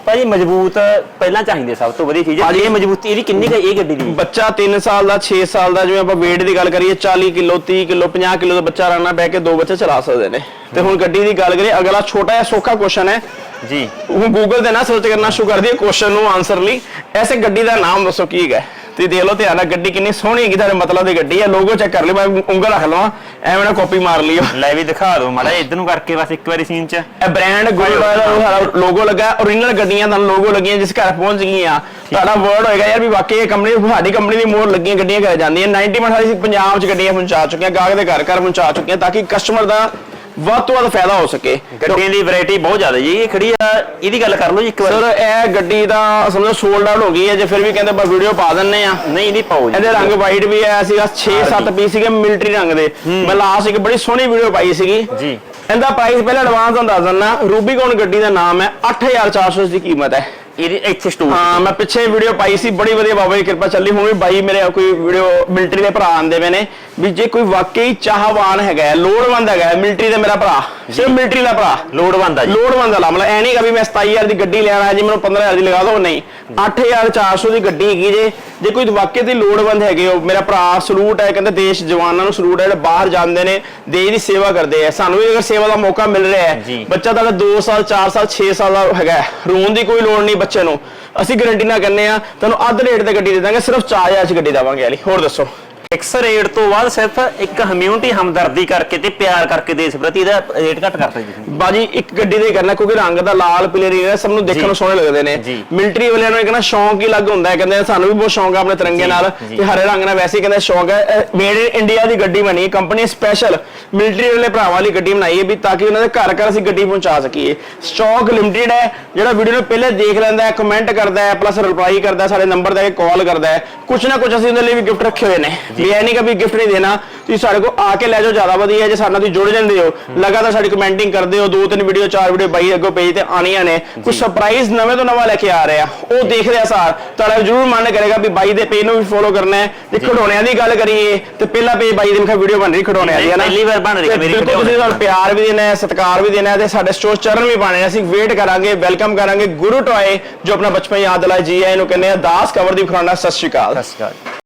Speaker 2: ਭਾਜੀ ਮਜ਼ਬੂਤ ਪਹਿਲਾਂ ਚਾਹੀਦੇ ਸਭ ਤੋਂ ਵਧੀਆ ਚੀਜ਼
Speaker 1: ਭਾਜੀ-
Speaker 2: ਇਹ ਮਜ਼ਬੂਤੀ ਇਹਦੀ ਕਿੰਨੀ ਹੈ? ਇਹ ਗੱਡੀ ਦੀ।
Speaker 1: ਬੱਚਾ 3 ਸਾਲ ਦਾ 6 ਸਾਲ ਦਾ ਜਿਵੇਂ ਆਪਾਂ weight ਦੀ ਗੱਲ ਕਰੀਏ 40 ਕਿਲੋ 30 ਕਿਲੋ 50 ਕਿਲੋ ਦਾ ਬੱਚਾ ਰਾਣਾ ਬਹਿ ਕੇ ਦੋ ਬੱਚੇ ਚਲਾ ਸਕਦੇ ਨੇ। ਤੇ ਹੁਣ ਗੱਡੀ ਦੀ ਗੱਲ ਕਰੀਏ ਅਗਲਾ ਛੋਟਾ ਜਿਹਾ ਸੌਖਾ ਕੁਐਸਚਨ ਹੈ।
Speaker 2: ਜੀ।
Speaker 1: ਹੁਣ ਗੂਗਲ ਤੇ ਨਾ ਸਰਚ ਕਰਨਾ ਸ਼ੁਰੂ ਕਰ ਦਈਏ ਕੁਐਸਚਨ ਨੂੰ ਆਨਸਰ ਲਈ। ਐਸੇ ਗੱਡੀ ਦਾ ਨਾਮ ਦੱਸੋ ਕੀ ਹੈ ਤੇ ਦੇਖ ਲਓ ਧਿਆਨ ਨਾਲ ਗੱਡੀ ਕਿੰਨੀ ਸੋਹਣੀ ਹੈਗੀ ਤੁਹਾਡੇ ਮਤਲਬ ਦੀ ਗੱਡੀ ਹੈ। ਲੋਗੋ ਚੈੱਕ ਕਰ ਲਿਓ ਮੈਂ ਉਂਗਲ ਰੱਖ ਲਵਾਂ ਐਵੇਂ ਨਾ ਕਾਪੀ ਮਾਰ ਲਿਓ।
Speaker 2: ਲੈ ਵੀ ਦਿਖਾ ਦਿਓ ਮਾੜਾ ਇਧਰ ਨੂੰ ਕਰਕੇ ਬਸ ਇੱਕ ਵਾਰੀ ਸੀਨ ਚ।
Speaker 1: ਇਹ ਬ੍ਰਾਂਡ ਗੋਲਡ ਦਾ ਲੋਗੋ ਲੱਗਾ ਓਰੀਜਨਲ ਗੱਡੀਆਂ ਦਾ ਲੋਗੋ ਲੱਗੀਆਂ ਜਿਸ ਘਰ ਪਹੁੰਚ ਗਈਆਂ। ਤੁਹਾਡਾ ਵਰਡ ਹੋਏਗਾ ਯਾਰ ਵੀ ਵਾਕਈ ਇਹ ਕੰਪਨੀ ਸਾਡੀ ਕੰਪਨੀ ਦੀ ਮੋਹਰ ਲੱਗੀਆਂ ਗੱਡੀਆਂ ਘਰ ਜਾਂਦੀਆਂ। 90% ਸਾਡੀ ਪੰਜਾਬ 'ਚ ਗੱਡੀਆਂ ਪਹੁੰਚਾ ਚੁੱਕੀਆਂ ਗਾਹਕ ਦੇ ਘਰ ਘਰ ਪਹੁੰਚਾ ਚੁੱਕੀਆਂ ਤਾਂ ਕਿ ਕਸਟਮਰ ਦਾ ਵੱਧ ਤੋਂ ਵੱਧ ਫਾਇਦਾ ਹੋ ਸਕੇ।
Speaker 2: ਗੱਡੀਆਂ ਦੀ ਵੈਰਾਈਟੀ ਬਹੁਤ ਜ਼ਿਆਦਾ ਜੀ। ਇਹ ਖੜੀ ਆ ਇਹਦੀ ਗੱਲ ਕਰ ਲਓ ਜੀ ਇੱਕ ਵਾਰ।
Speaker 1: ਸਰ ਇਹ ਗੱਡੀ ਦਾ ਸਮਝੋ ਸੋਲਡ ਆਊਟ ਹੋ ਗਈ ਹੈ ਜੇ ਫਿਰ ਵੀ ਕਹਿੰਦੇ ਬਸ ਵੀਡੀਓ ਪਾ ਦਿੰਨੇ ਆ
Speaker 2: ਨਹੀਂ ਇਹਦੀ ਪਾਓ ਜੀ।
Speaker 1: ਇਹਦੇ ਰੰਗ ਵਾਈਟ ਵੀ ਆਇਆ ਸੀਗਾ 6-7 ਪੀਸ ਸੀਗੇ ਮਿਲਟਰੀ ਰੰਗ ਦੇ। ਮੈਂ ਲਾਸਟ ਇੱਕ ਬੜੀ ਸੋਹਣੀ ਵੀਡੀਓ ਪਾਈ ਸੀਗੀ।
Speaker 2: ਜੀ।
Speaker 1: ਇਹਦਾ ਪ੍ਰਾਈਸ ਪਹਿਲਾਂ ਐਡਵਾਂਸ ਤੁਹਾਨੂੰ ਦੱਸ ਰੂਬੀਕੌਨ ਗੱਡੀ ਦਾ ਨਾਮ ਹੈ 8400 ਦੀ ਕੀਮਤ ਹੈ।
Speaker 2: ਇਹਦੇ ਇੱਥੇ ਸਟੋਰ
Speaker 1: ਹਾਂ ਮੈਂ ਪਿੱਛੇ ਵੀਡੀਓ ਪਾਈ ਸੀ ਬੜੀ ਵਧੀਆ ਬਾਬਾ ਦੀ ਕਿਰਪਾ ਚੱਲੀ ਹੁਣ ਵੀ ਬਾਈ ਮੇਰੇ ਕੋਈ ਵੀਡੀਓ ਮਿਲਟਰੀ ਦੇ ਭਰਾ ਆਂਦੇ ਪਏ ਨੇ। ਵੀ ਜੇ ਕੋਈ ਵਾਕਈ ਚਾਹਵਾਨ ਹੈਗਾ ਲੋੜਵੰਦ ਹੈਗਾ ਮਿਲਟਰੀ ਦੇ ਮੇਰਾ ਭਰਾ ਸਿਰਫ ਮਿਲਟਰੀ ਦਾ ਭਰਾ।
Speaker 2: ਲੋੜਵੰਦ ਆ ਜੀ।
Speaker 1: ਲੋੜਵੰਦ ਵਾਲਾ ਮਤਲਬ ਐ ਨਹੀਂ ਕਿ ਵੀ ਮੈਂ 27000 ਦੀ ਗੱਡੀ ਲੈਣਾ ਹੈ ਜੀ ਮੈਨੂੰ 15000 ਦੀ ਲਗਾ ਦਿਓ ਨਹੀਂ। 8400 ਦੀ ਗੱਡੀ ਹੈਗੀ ਜੇ ਜੇ ਕੋਈ ਵਾਕਈ ਦੀ ਲੋੜਵੰਦ ਹੈਗੇ ਹੋ ਮੇਰਾ ਭਰਾ ਸਲੂਟ ਹੈ ਕਹਿੰਦੇ ਦੇਸ਼ ਜਵਾਨਾਂ ਨੂੰ ਸਲੂਟ ਹੈ ਜਿਹੜੇ ਬਾਹਰ ਜਾਂਦੇ ਨੇ ਦੇਸ਼ ਦੀ ਸੇਵਾ ਕਰਦੇ ਆ। ਸਾਨੂੰ ਵੀ ਅਗਰ ਸੇਵਾ ਦਾ ਮੌਕਾ ਮਿਲ ਰਿਹਾ। ਹੈ ਬੱਚਾ ਤੁਹਾਡਾ 2 ਸਾਲ 4 ਸਾਲ 6 ਸਾਲ ਦਾ ਹੈਗਾ ਰੋਣ ਦੀ ਕੋਈ ਲੋੜ ਨਹੀਂ ਬੱਚੇ ਨੂੰ। ਅਸੀਂ ਗਾਰੰਟੀ ਨਾਲ ਕਹਿੰਦੇ ਆ ਤੁਹਾਨੂੰ ਅੱਧ ਰੇਟ ਤੇ ਗੱਡੀ ਦੇ ਦਾਂਗੇ ਸਿਰਫ 4000 ਚ ਗੱਡੀ ਦੇਵਾਂਗੇ ਵਾਲੀ ਹੋਰ ਦੱਸੋ?
Speaker 2: ਫਿਕਸ ਰੇਟ ਤੋਂ ਬਾਅਦ ਸਿਰਫ ਇੱਕ ਹਮਿਊਨਿਟੀ ਹਮਦਰਦੀ ਕਰਕੇ ਤੇ ਪਿਆਰ ਕਰਕੇ ਦੇਸ਼ ਪ੍ਰਤੀ ਇਹਦਾ ਰੇਟ ਘੱਟ ਕਰਤਾ ਜੀ ਤੁਸੀਂ
Speaker 1: ਬਾਜੀ ਇੱਕ ਗੱਡੀ ਦੇ ਕਰਨਾ ਕਿਉਂਕਿ ਰੰਗ ਦਾ ਲਾਲ ਪੀਲੇ ਰੰਗ ਦਾ ਸਭ ਨੂੰ ਦੇਖਣ। ਨੂੰ ਸੋਹਣੇ ਲੱਗਦੇ ਨੇ
Speaker 2: ਜੀ।
Speaker 1: ਮਿਲਟਰੀ ਵਾਲਿਆਂ ਨੂੰ ਇਹ ਕਹਿੰਦਾ ਸ਼ੌਂਕ ਹੀ ਲੱਗ ਹੁੰਦਾ ਹੈ ਕਹਿੰਦੇ ਸਾਨੂੰ ਵੀ ਬਹੁਤ ਸ਼ੌਂਕ ਹੈ ਆਪਣੇ ਤਿਰੰਗੇ ਨਾਲ। ਤੇ ਹਰੇ ਰੰਗ ਨਾਲ ਵੈਸੇ ਹੀ ਕਹਿੰਦੇ ਸ਼ੌਂਕ ਹੈ ਮੇਡ ਇਨ ਇੰਡੀਆ ਦੀ ਗੱਡੀ ਬਣੀ ਹੈ ਕੰਪਨੀ ਸਪੈਸ਼ਲ ਮਿਲਟਰੀ ਵਾਲੇ ਭਰਾਵਾਂ ਲਈ ਗੱਡੀ ਬਣਾਈ ਹੈ ਵੀ ਤਾਂ ਕਿ ਉਹਨਾਂ ਦੇ ਘਰ ਘਰ ਅਸੀਂ ਗੱਡੀ ਪਹੁੰਚਾ ਸਕੀਏ ਸਟਾਕ ਲਿਮਟਿਡ ਹੈ ਜਿਹੜਾ ਵੀਡੀਓ ਨੂੰ ਪਹਿਲੇ ਦੇਖ ਲੈਂਦਾ ਹੈ ਕਮੈਂਟ ਕਰਦਾ ਹੈ ਪਲੱਸ ਰਿਪਲਾਈ ਕਰਦਾ ਹੈ ਸਾਡੇ ਨੰਬਰ ਦੇ ਕੇ ਕਾਲ ਕਰਦਾ ਹੈ ਕੁਛ ਨਾ ਕੁਛ ਅਸੀਂ ਉਹਦੇ ਲਈ ਵੀ ਗਿਫਟ ਰੱਖੇ ਹੋਏ ਨੇ ਵੀ ਇਹ ਨਹੀਂ ਕਿ ਵੀ ਗਿਫਟ ਨਹੀਂ ਦੇਣਾ ਤੁਸੀਂ ਸਾਡੇ ਕੋਲ ਆ ਕੇ ਲੈ ਜਾਓ ਜ਼ਿਆਦਾ ਵਧੀਆ ਜੇ ਸਾਡੇ ਨਾਲ ਤੁਸੀਂ ਜੁੜ ਜਾਂਦੇ ਹੋ। ਲਗਾਤਾਰ ਸਾਡੀ ਕਮੈਂਟਿੰਗ ਕਰਦੇ ਹੋ ਦੋ ਤਿੰਨ ਵੀਡੀਓ ਚਾਰ ਵੀਡੀਓ ਬਾਈ ਅੱਗੋਂ ਪੇਜ ਤੇ ਆਣੀਆਂ ਨੇ। ਕੁਝ ਸਰਪ੍ਰਾਈਜ਼ ਨਵੇਂ ਤੋਂ ਨਵਾਂ ਲੈ ਕੇ ਆ ਰਹੇ ਆ ਉਹ ਦੇਖਦੇ ਆ ਸਾਰ। ਤੁਹਾਡਾ ਜਰੂਰ ਮਨ ਕਰੇਗਾ ਵੀ ਬਾਈ ਦੇ ਪੇਜ ਨੂੰ ਵੀ ਫੋਲੋ ਕਰਨਾ ਹੈ। ਤੇ ਖਿਡੌਣਿਆਂ ਦੀ ਗੱਲ ਕਰੀਏ ਤੇ ਪਹਿਲਾ ਪੇਜ ਬਾਈ ਦੀ ਮੈਂ ਵੀਡੀਓ ਬਣ ਰਹੀ ਖਿਡੌਣਿਆਂ ਦੀ ਹੈ ਨਾ?
Speaker 2: ਪਹਿਲੀ ਵਾਰ ਬਣ ਰਹੀ ਹੈ ਮੇਰੀ
Speaker 1: ਬਿਲਕੁਲ ਤੁਸੀਂ ਸਾਨੂੰ ਪਿਆਰ ਵੀ ਦੇਣਾ ਹੈ ਸਤਿਕਾਰ ਵੀ ਦੇਣਾ ਹੈ ਤੇ ਸਾਡੇ ਸਟੋਰ ਚਰਨ ਵੀ ਪਾਣੇ ਅਸੀਂ ਵੇਟ ਕਰਾਂਗੇ ਵੈਲਕਮ ਕਰਾਂਗੇ ਗੁਰੂ ਟੋਏ ਜੋ ਆਪਣਾ ਬਚਪਨ ਯਾਦ ਦਿਲਾਏ। ਜੀ ਆਏ ਨੂੰ ਕਹਿੰਦੇ ਆ ਦਾਸ ਕਵਰ ਦੀ ਖਰਾਣਾ ਸਤਿ ਸ਼੍ਰੀ ਅਕਾਲ।
Speaker 2: ਸਤਿ ਸ਼੍ਰੀ ਅਕਾਲ।